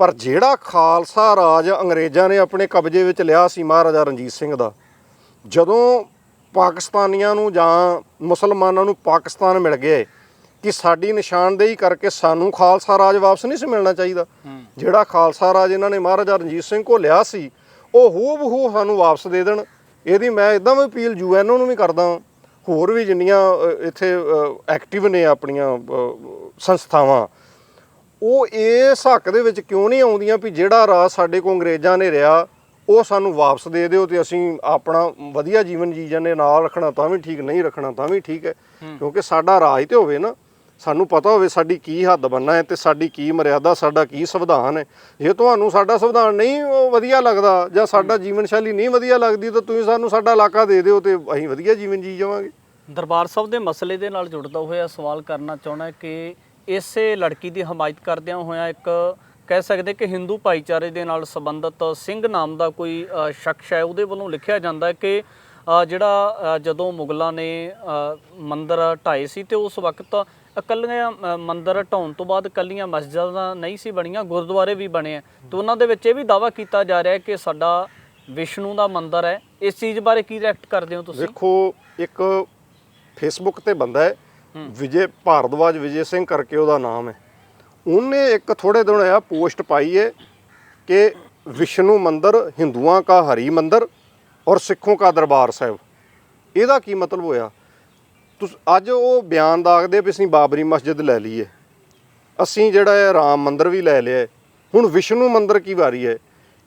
Speaker 2: ਪਰ ਜਿਹੜਾ ਖਾਲਸਾ ਰਾਜ ਅੰਗਰੇਜ਼ਾਂ ਨੇ ਆਪਣੇ ਕਬਜ਼ੇ ਵਿੱਚ ਲਿਆ ਸੀ ਮਹਾਰਾਜਾ ਰਣਜੀਤ ਸਿੰਘ ਦਾ ਜਦੋਂ ਪਾਕਿਸਤਾਨੀਆਂ ਨੂੰ ਜਾਂ ਮੁਸਲਮਾਨਾਂ ਨੂੰ ਪਾਕਿਸਤਾਨ ਮਿਲ ਗਿਆ ਕਿ ਸਾਡੀ ਨਿਸ਼ਾਨਦੇਹੀ ਕਰਕੇ ਸਾਨੂੰ ਖਾਲਸਾ ਰਾਜ ਵਾਪਸ ਨਹੀਂ ਸੀ ਮਿਲਣਾ ਚਾਹੀਦਾ। ਜਿਹੜਾ ਖਾਲਸਾ ਰਾਜ ਇਹਨਾਂ ਨੇ ਮਹਾਰਾਜਾ ਰਣਜੀਤ ਸਿੰਘ ਕੋ ਲਿਆ ਸੀ ਉਹ ਹੂਬ ਹੂ ਸਾਨੂੰ ਵਾਪਸ ਦੇ ਦੇਣ। ਇਹਦੀ ਮੈਂ ਇਦਾਂ ਵੀ ਅਪੀਲ ਯੂਐਨਓ ਨੂੰ ਵੀ ਕਰਦਾ ਹੋਰ ਵੀ ਜਿੰਨੀਆਂ ਇੱਥੇ ਐਕਟਿਵ ਨੇ ਆਪਣੀਆਂ ਸੰਸਥਾਵਾਂ। ਉਹ ਇਸ ਹੱਕ ਦੇ ਵਿੱਚ ਕਿਉਂ ਨਹੀਂ ਆਉਂਦੀਆਂ ਵੀ ਜਿਹੜਾ ਰਾਜ ਸਾਡੇ ਕੋਲ ਅੰਗਰੇਜ਼ਾਂ ਨੇ ਰਿਆ ਉਹ ਸਾਨੂੰ ਵਾਪਸ ਦੇ ਦਿਓ ਤੇ ਅਸੀਂ ਆਪਣਾ ਵਧੀਆ ਜੀਵਨ ਜੀ ਜਾਂਦੇ ਨਾਲ ਰੱਖਣਾ ਤਾਂ ਵੀ ਠੀਕ ਨਹੀਂ ਰੱਖਣਾ ਤਾਂ ਵੀ ਠੀਕ ਹੈ। ਕਿਉਂਕਿ ਸਾਡਾ ਰਾਜ ਤੇ ਹੋਵੇ ਨਾ ਸਾਨੂੰ ਪਤਾ ਹੋਵੇ ਸਾਡੀ ਕੀ ਹੱਦ ਬੰਨਾ ਹੈ ਤੇ ਸਾਡੀ ਕੀ ਮਰਿਆਦਾ ਸਾਡਾ ਕੀ ਸੰਵਿਧਾਨ ਹੈ। ਜੇ ਤੁਹਾਨੂੰ ਸਾਡਾ ਸੰਵਿਧਾਨ ਨਹੀਂ ਉਹ ਵਧੀਆ ਲੱਗਦਾ ਜਾਂ ਸਾਡਾ ਜੀਵਨ ਸ਼ੈਲੀ ਨਹੀਂ ਵਧੀਆ ਲੱਗਦੀ ਤਾਂ ਤੁਸੀਂ ਸਾਨੂੰ ਸਾਡਾ ਇਲਾਕਾ ਦੇ ਦਿਓ ਤੇ ਅਸੀਂ ਵਧੀਆ ਜੀਵਨ ਜੀ ਜਾਵਾਂਗੇ।
Speaker 1: ਦਰਬਾਰ ਸਾਹਿਬ ਦੇ ਮਸਲੇ ਦੇ ਨਾਲ ਜੁੜਦਾ ਹੋਇਆ ਸਵਾਲ ਕਰਨਾ ਚਾਹਣਾ ਕਿ ਇਸੇ ਲੜਕੀ ਦੀ ਹਮਾਇਤ ਕਰਦਿਆਂ ਹੋਇਆ ਇੱਕ ਕਹਿ ਸਕਦੇ ਕਿ ਹਿੰਦੂ ਭਾਈਚਾਰੇ ਦੇ ਨਾਲ ਸੰਬੰਧਿਤ ਸਿੰਘ ਨਾਮ ਦਾ ਕੋਈ ਸ਼ਖਸ ਹੈ ਉਹਦੇ ਵੱਲੋਂ ਲਿਖਿਆ ਜਾਂਦਾ ਹੈ ਕਿ ਜਿਹੜਾ ਜਦੋਂ ਮੁਗਲਾਂ ਨੇ ਮੰਦਿਰ ਢਾਏ ਸੀ ਤੇ ਉਸ ਵਕਤ ਇਕੱਲੀਆਂ ਮੰਦਿਰ ਢਾਉਣ ਤੋਂ ਬਾਅਦ ਇਕੱਲੀਆਂ ਮਸਜਿਦਾਂ ਨਹੀਂ ਸੀ ਬਣੀਆਂ ਗੁਰਦੁਆਰੇ ਵੀ ਬਣੇ ਆ। ਤੇ ਉਹਨਾਂ ਦੇ ਵਿੱਚ ਇਹ ਵੀ ਦਾਵਾ ਕੀਤਾ ਜਾ ਰਿਹਾ ਹੈ ਕਿ ਸਾਡਾ ਵਿਸ਼ਨੂੰ ਦਾ ਮੰਦਿਰ ਹੈ। ਇਸ ਚੀਜ਼ ਬਾਰੇ ਕੀ ਰਿਐਕਟ ਕਰਦੇ ਹੋ ਤੁਸੀਂ?
Speaker 2: ਵੇਖੋ ਇੱਕ ਫੇਸਬੁੱਕ ਤੇ ਬੰਦਾ ਹੈ। ਵਿਜੇ ਭਾਰਦਵਾਜ ਵਿਜੇ ਸਿੰਘ ਕਰਕੇ ਉਹਦਾ ਨਾਮ ਹੈ। ਉਹਨੇ ਇੱਕ ਥੋੜੇ ਦਿਨ ਹੋਇਆ ਪੋਸਟ ਪਾਈ ਹੈ ਕਿ ਵਿਸ਼ਨੂੰ ਮੰਦਿਰ ਹਿੰਦੂਆਂ ਦਾ ਹਰੀ ਮੰਦਿਰ ਔਰ ਸਿੱਖੋਂ ਦਾ ਦਰਬਾਰ ਸਾਹਿਬ। ਇਹਦਾ ਕੀ ਮਤਲਬ ਹੋਇਆ? ਤੁਸ ਅੱਜ ਉਹ ਬਿਆਨ ਦਾਗਦੇ ਵੀ ਅਸੀਂ ਬਾਬਰੀ ਮਸਜਿਦ ਲੈ ਲਈ ਹੈ ਅਸੀਂ ਜਿਹੜਾ ਹੈ ਰਾਮ ਮੰਦਿਰ ਵੀ ਲੈ ਲਿਆ। ਹੁਣ ਵਿਸ਼ਨੂੰ ਮੰਦਿਰ ਕੀ ਵਾਰੀ ਹੈ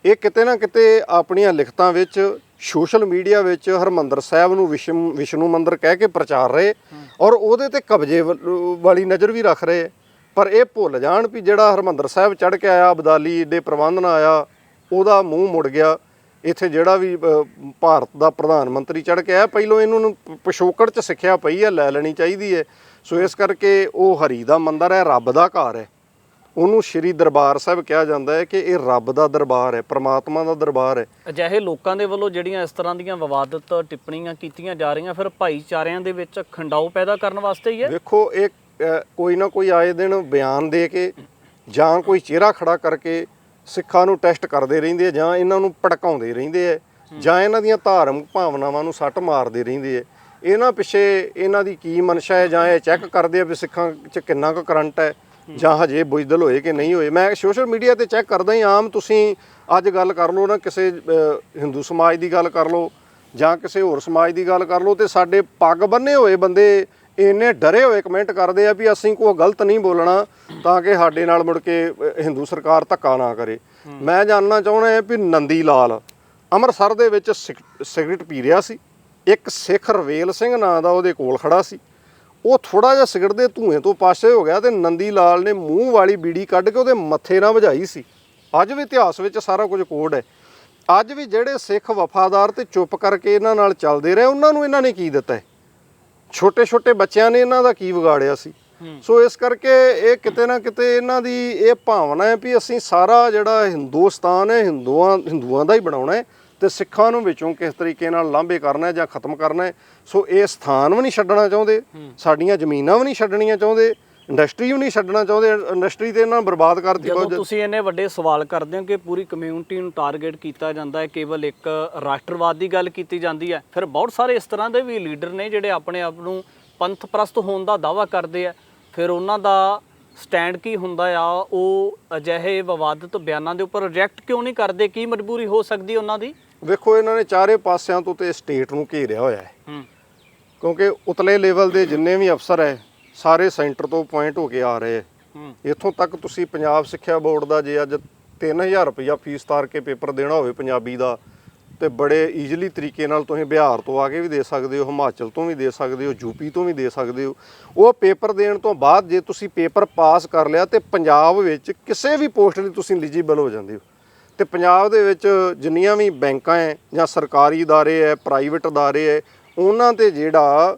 Speaker 2: ਇਹ ਕਿਤੇ ਨਾ ਕਿਤੇ ਆਪਣੀਆਂ ਲਿਖਤਾਂ ਵਿੱਚ ਸੋਸ਼ਲ ਮੀਡੀਆ ਵਿੱਚ ਹਰਮੰਦਰ ਸਾਹਿਬ ਨੂੰ ਵਿਸ਼ਨੂੰ ਮੰਦਿਰ ਕਹਿ ਕੇ ਪ੍ਰਚਾਰ ਰਹੇ ਔਰ ਉਹਦੇ ਤੇ ਕਬਜ਼ੇ ਵੱਲ- ਵਾਲੀ ਨਜ਼ਰ ਵੀ ਰੱਖ ਰਹੇ। ਪਰ ਇਹ ਭੁੱਲ ਜਾਣ ਵੀ ਜਿਹੜਾ ਹਰਮੰਦਰ ਸਾਹਿਬ ਚੜ ਕੇ ਆਇਆ ਅਬਦਾਲੀ ਏਡੇ ਪ੍ਰਬੰਧ ਨਾਲ ਆਇਆ ਉਹਦਾ ਮੂੰਹ ਮੁੜ ਗਿਆ। ਇੱਥੇ ਜਿਹੜਾ ਵੀ ਭਾਰਤ ਦਾ ਪ੍ਰਧਾਨ ਮੰਤਰੀ ਚੜ ਕੇ ਆਇਆ ਪਹਿਲੋਂ ਇਹਨੂੰ ਨੂੰ ਪ- ਪਿਛੋਕੜ ਚ ਸਿੱਖਿਆ ਪਈ ਹੈ ਲੈ ਲੈਣੀ ਚਾਹੀਦੀ ਹੈ। ਸੋ ਇਸ ਕਰਕੇ ਉਹ ਹਰੀ ਦਾ ਮੰਦਿਰ ਹੈ ਰੱਬ ਦਾ ਘਰ ਹੈ। ਉਹਨੂੰ ਸ਼੍ਰੀ ਦਰਬਾਰ ਸਾਹਿਬ ਕਿਹਾ ਜਾਂਦਾ ਹੈ ਕਿ ਇਹ ਰੱਬ ਦਾ ਦਰਬਾਰ ਹੈ ਪ੍ਰਮਾਤਮਾ ਦਾ ਦਰਬਾਰ ਹੈ।
Speaker 1: ਅਜਿਹੇ ਲੋਕਾਂ ਦੇ ਵੱਲੋਂ ਜਿਹੜੀਆਂ ਇਸ ਤਰ੍ਹਾਂ ਦੀਆਂ ਵਿਵਾਦਤ ਟਿੱਪਣੀਆਂ ਕੀਤੀਆਂ ਜਾ ਰਹੀਆਂ ਫਿਰ ਭਾਈਚਾਰਿਆਂ ਦੇ ਵਿੱਚ ਖੰਡਾਓ ਪੈਦਾ ਕਰਨ ਵਾਸਤੇ ਹੀ ਹੈ?
Speaker 2: ਵੇਖੋ ਇਹ ਕੋਈ ਨਾ ਕੋਈ ਆਏ ਦਿਨ ਬਿਆਨ ਦੇ ਕੇ ਜਾਂ ਕੋਈ ਚਿਹਰਾ ਖੜਾ ਕਰਕੇ ਸਿੱਖਾਂ ਨੂੰ ਟੈਸਟ ਕਰਦੇ ਰਹਿੰਦੇ ਆ ਜਾਂ ਇਹਨਾਂ ਨੂੰ ਭੜਕਾਉਂਦੇ ਰਹਿੰਦੇ ਆ ਜਾਂ ਇਹਨਾਂ ਦੀਆਂ ਧਾਰਮਿਕ ਭਾਵਨਾਵਾਂ ਨੂੰ ਸੱਟ ਮਾਰਦੇ ਰਹਿੰਦੇ ਆ। ਇਹਨਾਂ ਪਿੱਛੇ ਇਹਨਾਂ ਦੀ ਕੀ ਮਨਸ਼ਾ ਹੈ ਜਾਂ ਇਹ ਚੈੱਕ ਕਰਦੇ ਆ ਵੀ ਸਿੱਖਾਂ 'ਚ ਕਿੰਨਾ ਕੁ ਕਰੰਟ ਹੈ ਜਾਂ ਹਜੇ ਬੁਝਦਲ ਹੋਏ ਕਿ ਨਹੀਂ ਹੋਏ। ਮੈਂ ਸੋਸ਼ਲ ਮੀਡੀਆ ਤੇ ਚੈੱਕ ਕਰਦਾ ਹੀ ਆਮ ਤੁਸੀਂ ਅੱਜ ਗੱਲ ਕਰ ਲਓ ਨਾ, ਕਿਸੇ ਹਿੰਦੂ ਸਮਾਜ ਦੀ ਗੱਲ ਕਰ ਲਓ ਜਾਂ ਕਿਸੇ ਹੋਰ ਸਮਾਜ ਦੀ ਗੱਲ ਕਰ ਲਓ ਤੇ ਸਾਡੇ ਪੱਗ ਬੰਨੇ ਹੋਏ ਬੰਦੇ ਇੰਨੇ ਡਰੇ ਹੋਏ ਕਮੈਂਟ ਕਰਦੇ ਆ ਵੀ ਅਸੀਂ ਕੋਈ ਗਲਤ ਨਹੀਂ ਬੋਲਣਾ ਤਾਂ ਕਿ ਸਾਡੇ ਨਾਲ ਮੁੜ ਕੇ ਹਿੰਦੂ ਸਰਕਾਰ ਧੱਕਾ ਨਾ ਕਰੇ। ਮੈਂ ਜਾਣਨਾ ਚਾਹੁੰਦਾ ਹਾਂ ਵੀ ਨੰਦੀ ਲਾਲ ਅੰਮ੍ਰਿਤਸਰ ਦੇ ਵਿੱਚ ਸਿਗ- ਸਿਗਰਟ ਪੀ ਰਿਹਾ ਸੀ। ਇੱਕ ਸਿੱਖ ਰਵੇਲ ਸਿੰਘ ਨਾਂ ਦਾ ਉਹਦੇ ਕੋਲ ਖੜਾ ਸੀ। ਉਹ ਥੋੜਾ ਜਿਹਾ ਸਿਗਰਟ ਦੇ ਧੂਏ ਤੋਂ ਪਾਸੇ ਹੋ ਗਿਆ ਤੇ ਨੰਦੀ ਲਾਲ ਨੇ ਮੂੰਹ ਵਾਲੀ ਬੀੜੀ ਕੱਢ ਕੇ ਉਹਦੇ ਮੱਥੇ ਨਾਲ ਵਜਾਈ ਸੀ। ਅੱਜ ਵੀ ਇਤਿਹਾਸ ਵਿੱਚ ਸਾਰਾ ਕੁਝ ਕੋਡ ਹੈ। ਅੱਜ ਵੀ ਜਿਹੜੇ ਸਿੱਖ ਵਫਾਦਾਰ ਤੇ ਚੁੱਪ ਕਰਕੇ ਇਹਨਾਂ ਨਾਲ ਚੱਲਦੇ ਰਹੇ, ਉਹਨਾਂ ਨੂੰ ਇਹਨਾਂ ਨੇ ਕੀ ਦਿੱਤਾ ਹੈ? ਛੋਟੇ ਛੋਟੇ ਬੱਚਿਆਂ ਨੇ ਇਹਨਾਂ ਦਾ ਕੀ ਵਿਗਾੜਿਆ ਸੀ? ਸੋ ਇਸ ਕਰਕੇ ਇਹ ਕਿਤੇ ਨਾ ਕਿਤੇ ਇਹਨਾਂ ਦੀ ਇਹ ਭਾਵਨਾ ਹੈ ਵੀ ਅਸੀਂ ਸਾਰਾ ਜਿਹੜਾ ਹਿੰਦੁਸਤਾਨ ਹੈ ਹਿੰਦੂਆਂ ਹਿੰਦੂਆਂ ਦਾ ਹੀ ਬਣਾਉਣਾ ਹੈ ਤੇ ਸਿੱਖਾਂ ਨੂੰ ਵਿੱਚੋਂ ਕਿਸ ਤਰੀਕੇ ਨਾਲ ਲਾਂਭੇ ਕਰਨਾ ਹੈ ਜਾਂ ਖਤਮ ਕਰਨਾ ਹੈ। ਸੋ ਇਹ ਸਥਾਨ ਵੀ ਨਹੀਂ ਛੱਡਣਾ ਚਾਹੁੰਦੇ ਸਾਡੀਆਂ ਜ਼ਮੀਨਾਂ ਵੀ ਨਹੀਂ ਛੱਡਣੀਆਂ ਚਾਹੁੰਦੇ ਇੰਡਸਟਰੀ ਵੀ ਨਹੀਂ ਛੱਡਣਾ ਚਾਹੁੰਦੇ ਇੰਡਸਟਰੀ ਤੇ ਇਹਨਾਂ ਬਰਬਾਦ ਕਰਤੀ
Speaker 1: ਜਦੋਂ ਤੁਸੀਂ ਇੰਨੇ ਵੱਡੇ ਸਵਾਲ ਕਰਦੇ ਹੋ ਕਿ ਪੂਰੀ ਕਮਿਊਨਿਟੀ ਨੂੰ ਟਾਰਗੇਟ ਕੀਤਾ ਜਾਂਦਾ ਹੈ ਕੇਵਲ ਇੱਕ ਰਾਸ਼ਟਰਵਾਦ ਦੀ ਗੱਲ ਕੀਤੀ ਜਾਂਦੀ ਹੈ ਫਿਰ ਬਹੁਤ ਸਾਰੇ ਇਸ ਤਰ੍ਹਾਂ ਦੇ ਵੀ ਲੀਡਰ ਨੇ ਜਿਹੜੇ ਆਪਣੇ ਆਪ ਨੂੰ ਪੰਥ ਪ੍ਰਸਤ ਹੋਣ ਦਾ ਦਾਵਾ ਕਰਦੇ ਆ। ਫਿਰ ਉਹਨਾਂ ਦਾ ਸਟੈਂਡ ਕੀ ਹੁੰਦਾ ਆ? ਉਹ ਅਜਿਹੇ ਵਿਵਾਦਿਤ ਬਿਆਨਾਂ ਦੇ ਉੱਪਰ ਰਿਐਕਟ ਕਿਉਂ ਨਹੀਂ ਕਰਦੇ? ਕੀ ਮਜਬੂਰੀ ਹੋ ਸਕਦੀ ਉਹਨਾਂ ਦੀ?
Speaker 2: ਵੇਖੋ ਇਹਨਾਂ ਨੇ ਚਾਰੇ ਪਾਸਿਆਂ ਤੋਂ ਤੇ ਸਟੇਟ ਨੂੰ ਘੇਰਿਆ ਹੋਇਆ ਹੈ।
Speaker 1: ਹੂੰ।
Speaker 2: ਕਿਉਂਕਿ ਉਤਲੇ ਲੈਵਲ ਦੇ ਜਿੰਨੇ ਵੀ ਅਫਸਰ ਹੈ ਸਾਰੇ ਸੈਂਟਰ ਤੋਂ ਪੁਆਇੰਟ ਹੋ ਕੇ ਆ ਰਹੇ ਹੈ
Speaker 1: ਹੂੰ
Speaker 2: ਇੱਥੋਂ ਤੱਕ ਤੁਸੀਂ ਪੰਜਾਬ ਸਿੱਖਿਆ ਬੋਰਡ ਦਾ ਜੇ ਅੱਜ 3000 ਰੁਪਇਆ ਫੀਸ ਤਾਰ ਕੇ ਪੇਪਰ ਦੇਣਾ ਹੋਵੇ ਪੰਜਾਬੀ ਦਾ ਤੇ ਬੜੇ ਈਜ਼ੀਲੀ ਤਰੀਕੇ ਨਾਲ ਤੁਸੀਂ ਬਿਹਾਰ ਤੋਂ ਆ ਕੇ ਵੀ ਦੇ ਸਕਦੇ ਹੋ ਹਿਮਾਚਲ ਤੋਂ ਵੀ ਦੇ ਸਕਦੇ ਹੋ ਯੂਪੀ ਤੋਂ ਵੀ ਦੇ ਸਕਦੇ ਹੋ ਉਹ ਪੇਪਰ ਦੇਣ ਤੋਂ ਬਾਅਦ ਜੇ ਤੁਸੀਂ ਪੇਪਰ ਪਾਸ ਕਰ ਲਿਆ ਤੇ ਪੰਜਾਬ ਵਿੱਚ ਕਿਸੇ ਵੀ ਪੋਸਟ ਲਈ ਤੁਸੀਂ ਐਲੀਜੀਬਲ ਹੋ ਜਾਂਦੇ ਹੋ ਤੇ ਪੰਜਾਬ ਦੇ ਵਿੱਚ ਜਿੰਨੀਆਂ ਵੀ ਬੈਂਕਾਂ ਹੈ ਜਾਂ ਸਰਕਾਰੀ ادارے ਹੈ ਪ੍ਰਾਈਵੇਟ ادارے ਹੈ ਉਹਨਾਂ ਤੇ ਜਿਹੜਾ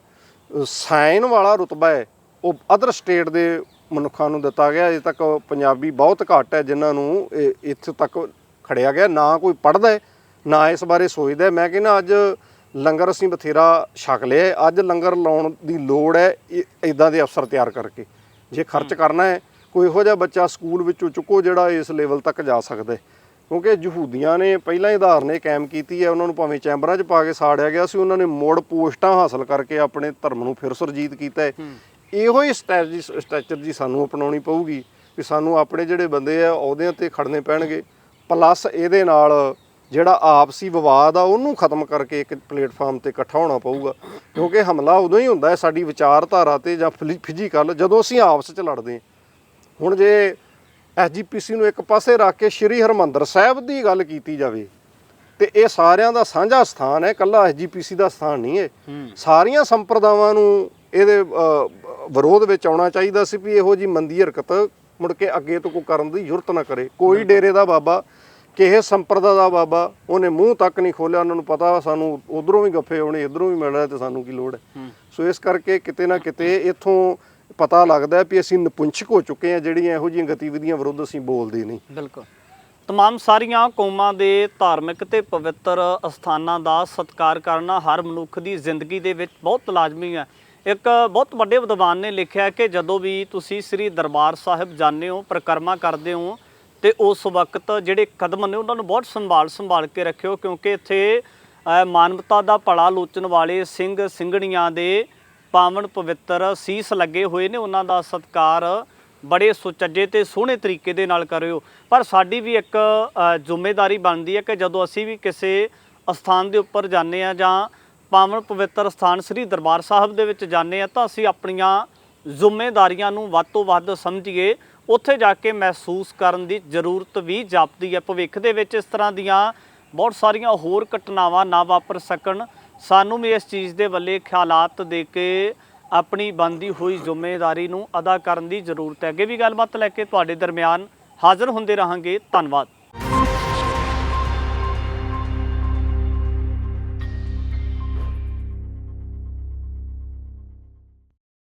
Speaker 2: ਸਾਈਨ ਵਾਲਾ ਰੁਤਬਾ ਹੈ ਉਹ ਅਦਰ ਸਟੇਟ ਦੇ ਮਨੁੱਖਾਂ ਨੂੰ ਦਿੱਤਾ ਗਿਆ। ਅਜੇ ਤੱਕ ਪੰਜਾਬੀ ਬਹੁਤ ਘੱਟ ਹੈ ਜਿਨ੍ਹਾਂ ਨੂੰ ਇੱਥੇ ਤੱਕ ਖੜਿਆ ਗਿਆ। ਨਾ ਕੋਈ ਪੜ੍ਹਦਾ ਹੈ ਨਾ ਇਸ ਬਾਰੇ ਸੋਚਦਾ। ਮੈਂ ਕਹਿੰਦਾ ਅੱਜ ਲੰਗਰ ਅਸੀਂ ਬਥੇਰਾ ਛਕ ਲਿਆ। ਅੱਜ ਲੰਗਰ ਲਾਉਣ ਦੀ ਲੋੜ ਹੈ ਇਦਾਂ ਦੇ ਅਫਸਰ ਤਿਆਰ ਕਰਕੇ। ਜੇ ਖਰਚ ਕਰਨਾ ਹੈ ਕੋਈ ਇਹੋ ਜਿਹਾ ਬੱਚਾ ਸਕੂਲ ਵਿੱਚੋਂ ਚੁੱਕੋ ਜਿਹੜਾ ਇਸ ਲੈਵਲ ਤੱਕ ਜਾ ਸਕਦਾ ਹੈ। ਕਿਉਂਕਿ ਯਹੂਦੀਆਂ ਨੇ ਪਹਿਲਾਂ ਹੀ ਉਦਾਹਰਨ ਇਹ ਕਾਇਮ ਕੀਤੀ ਹੈ। ਉਹਨਾਂ ਨੂੰ ਭਾਵੇਂ ਚੈਂਬਰਾਂ 'ਚ ਪਾ ਕੇ ਸਾੜਿਆ ਗਿਆ ਸੀ ਉਹਨਾਂ ਨੇ ਮੋੜ ਪੋਸਟਾਂ ਹਾਸਲ ਕਰਕੇ ਆਪਣੇ ਧਰਮ ਨੂੰ ਫਿਰ ਸੁਰਜੀਤ ਕੀਤਾ ਹੈ। ਇਹੋ ਹੀ ਸਟ੍ਰੈਟਜੀ ਸਟ੍ਰਕਚਰ ਜੀ ਸਾਨੂੰ ਅਪਣਾਉਣੀ ਪਊਗੀ ਵੀ ਸਾਨੂੰ ਆਪਣੇ ਜਿਹੜੇ ਬੰਦੇ ਆ ਅਹੁਦਿਆਂ ਤੇ ਖੜਨੇ ਪੈਣਗੇ। ਪਲੱਸ ਇਹਦੇ ਨਾਲ ਜਿਹੜਾ ਆਪਸੀ ਵਿਵਾਦ ਆ ਉਹਨੂੰ ਖਤਮ ਕਰਕੇ ਇੱਕ ਪਲੇਟਫਾਰਮ ਤੇ ਇਕੱਠਾ ਹੋਣਾ ਪਊਗਾ। ਕਿਉਂਕਿ ਹਮਲਾ ਉਦੋਂ ਹੀ ਹੁੰਦਾ ਹੈ ਸਾਡੀ ਵਿਚਾਰਧਾਰਾ ਤੇ ਜਾਂ ਫਿਜ਼ੀਕਲ ਜਦੋਂ ਅਸੀਂ ਆਪਸ 'ਚ ਲੜਦੇ ਹਾਂ। ਹੁਣ ਜੇ ਐਸਜੀਪੀਸੀ ਨੂੰ ਇੱਕ ਪਾਸੇ ਰੱਖ ਕੇ ਸ੍ਰੀ ਹਰਮੰਦਰ ਸਾਹਿਬ ਦੀ ਗੱਲ ਕੀਤੀ ਜਾਵੇ ਤੇ ਇਹ ਸਾਰਿਆਂ ਦਾ ਸਾਂਝਾ ਸਥਾਨ ਹੈ ਕੱਲਾ ਐਸਜੀਪੀਸੀ ਦਾ ਸਥਾਨ ਨਹੀਂ ਹੈ। ਸਾਰੀਆਂ ਸੰਪਰਦਾਵਾਂ ਨੂੰ ਇਹਦੇ ਵਿਰੋਧ ਵਿੱਚ ਆਉਣਾ ਚਾਹੀਦਾ ਸੀ ਵੀ ਇਹੋ ਜੀ ਮੰਦੀ ਹਰਕਤ ਮੁੜ ਕੇ ਅੱਗੇ ਤੋਂ ਕੋਈ ਕਰਨ ਦੀ ਜ਼ਰੂਰਤ ਨਾ ਕਰੇ। ਕੋਈ ਡੇਰੇ ਦਾ ਬਾਬਾ ਕਿਸੇ ਸੰਪਰਦਾ ਦਾ ਬਾਬਾ ਉਹਨੇ ਮੂੰਹ ਤੱਕ ਨਹੀਂ ਖੋਲਿਆ ਉਹਨਾਂ ਨੂੰ ਪਤਾ ਸਾਨੂੰ ਉਧਰੋਂ ਵੀ ਗੱਫੇ ਆਉਣੇ ਇਧਰੋਂ ਵੀ ਮਿਲਣਾ ਤੇ ਸਾਨੂੰ ਕੀ ਲੋੜ ਹੈ। ਸੋ ਇਸ ਕਰਕੇ ਕਿਤੇ ਨਾ ਕਿਤੇ ਇਥੋਂ ਪਤਾ ਲੱਗਦਾ ਹੈ ਵੀ ਅਸੀਂ ਨਪੁੰਛਕ ਹੋ ਚੁੱਕੇ ਹਾਂ ਜਿਹੜੀਆਂ ਇਹੋ ਜਿਹੀਆਂ ਗਤੀਵਿਧੀਆਂ ਵਿਰੁੱਧ ਅਸੀਂ ਬੋਲਦੇ ਨਹੀਂ।
Speaker 1: ਬਿਲਕੁਲ। ਤਮਾਮ ਸਾਰੀਆਂ ਕੌਮਾਂ ਦੇ ਧਾਰਮਿਕ ਤੇ ਪਵਿੱਤਰ ਅਸਥਾਨਾਂ ਦਾ ਸਤਿਕਾਰ ਕਰਨਾ ਹਰ ਮਨੁੱਖ ਦੀ ਜ਼ਿੰਦਗੀ ਦੇ ਵਿੱਚ ਬਹੁਤ ਲਾਜ਼ਮੀ ਹੈ। ਇੱਕ ਬਹੁਤ ਵੱਡੇ ਵਿਦਵਾਨ ਨੇ ਲਿਖਿਆ ਕਿ ਜਦੋਂ ਵੀ ਤੁਸੀਂ ਸ੍ਰੀ ਦਰਬਾਰ ਸਾਹਿਬ ਜਾਂਦੇ ਹੋ ਪ੍ਰਕਰਮਾ ਕਰਦੇ ਹੋ ਤੇ ਉਸ ਵਕਤ ਜਿਹੜੇ ਕਦਮ ਨੇ ਉਹਨਾਂ ਨੂੰ ਬਹੁਤ ਸੰਭਾਲ ਸੰਭਾਲ ਕੇ ਰੱਖਿਓ ਕਿਉਂਕਿ ਇੱਥੇ ਮਾਨਵਤਾ ਦਾ ਭਲਾ ਲੋਚਣ ਵਾਲੇ ਸਿੰਘ ਸਿੰਘਣੀਆਂ ਦੇ ਪਾਵਨ ਪਵਿੱਤਰ ਸੀਸ ਲੱਗੇ ਹੋਏ ਨੇ। ਉਹਨਾਂ ਦਾ ਸਤਿਕਾਰ ਬੜੇ ਸੁਚੱਜੇ ਤੇ ਸੋਹਣੇ ਤਰੀਕੇ ਦੇ ਨਾਲ ਕਰਿਓ। ਪਰ ਸਾਡੀ ਵੀ ਇੱਕ ਅ, ਜ਼ਿੰਮੇਵਾਰੀ ਬਣਦੀ ਹੈ ਕਿ ਜਦੋਂ ਅਸੀਂ ਵੀ ਕਿਸੇ ਅਸਥਾਨ ਦੇ ਉੱਪਰ ਜਾਂਦੇ ਆ ਜਾਂ ਪਾਵਨ ਪਵਿੱਤਰ ਸਥਾਨ ਸ੍ਰੀ ਦਰਬਾਰ ਸਾਹਿਬ ਦੇ ਵਿੱਚ ਜਾਂਦੇ ਆ ਤਾਂ ਅਸੀਂ ਆਪਣੀਆਂ ਜ਼ਿੰਮੇਵਾਰੀਆਂ ਨੂੰ ਵੱਧ ਤੋਂ ਵੱਧ ਸਮਝੀਏ। ਉੱਥੇ ਜਾ ਕੇ ਮਹਿਸੂਸ ਕਰਨ ਦੀ ਜ਼ਰੂਰਤ ਵੀ ਜਾਪਦੀ ਹੈ। ਭਵਿੱਖ ਦੇ ਵਿੱਚ ਇਸ ਤਰ੍ਹਾਂ ਦੀਆਂ ਬਹੁਤ ਸਾਰੀਆਂ ਹੋਰ ਘਟਨਾਵਾਂ ਨਾ ਵਾਪਰ ਸਕਣ। ਸਾਨੂੰ ਵੀ ਇਸ ਚੀਜ਼ ਦੇ ਵੱਲੇ ਖਿਆਲਾਤ ਦੇ ਕੇ ਆਪਣੀ ਬੰਦੀ ਹੋਈ ਜ਼ਿੰਮੇਵਾਰੀ ਨੂੰ ਅਦਾ ਕਰਨ ਦੀ ਜ਼ਰੂਰਤ ਹੈ। ਅੱਗੇ ਵੀ ਗੱਲਬਾਤ ਲੈ ਕੇ ਤੁਹਾਡੇ ਦਰਮਿਆਨ ਹਾਜ਼ਰ ਹੁੰਦੇ ਰਹਾਂਗੇ। ਧੰਨਵਾਦ।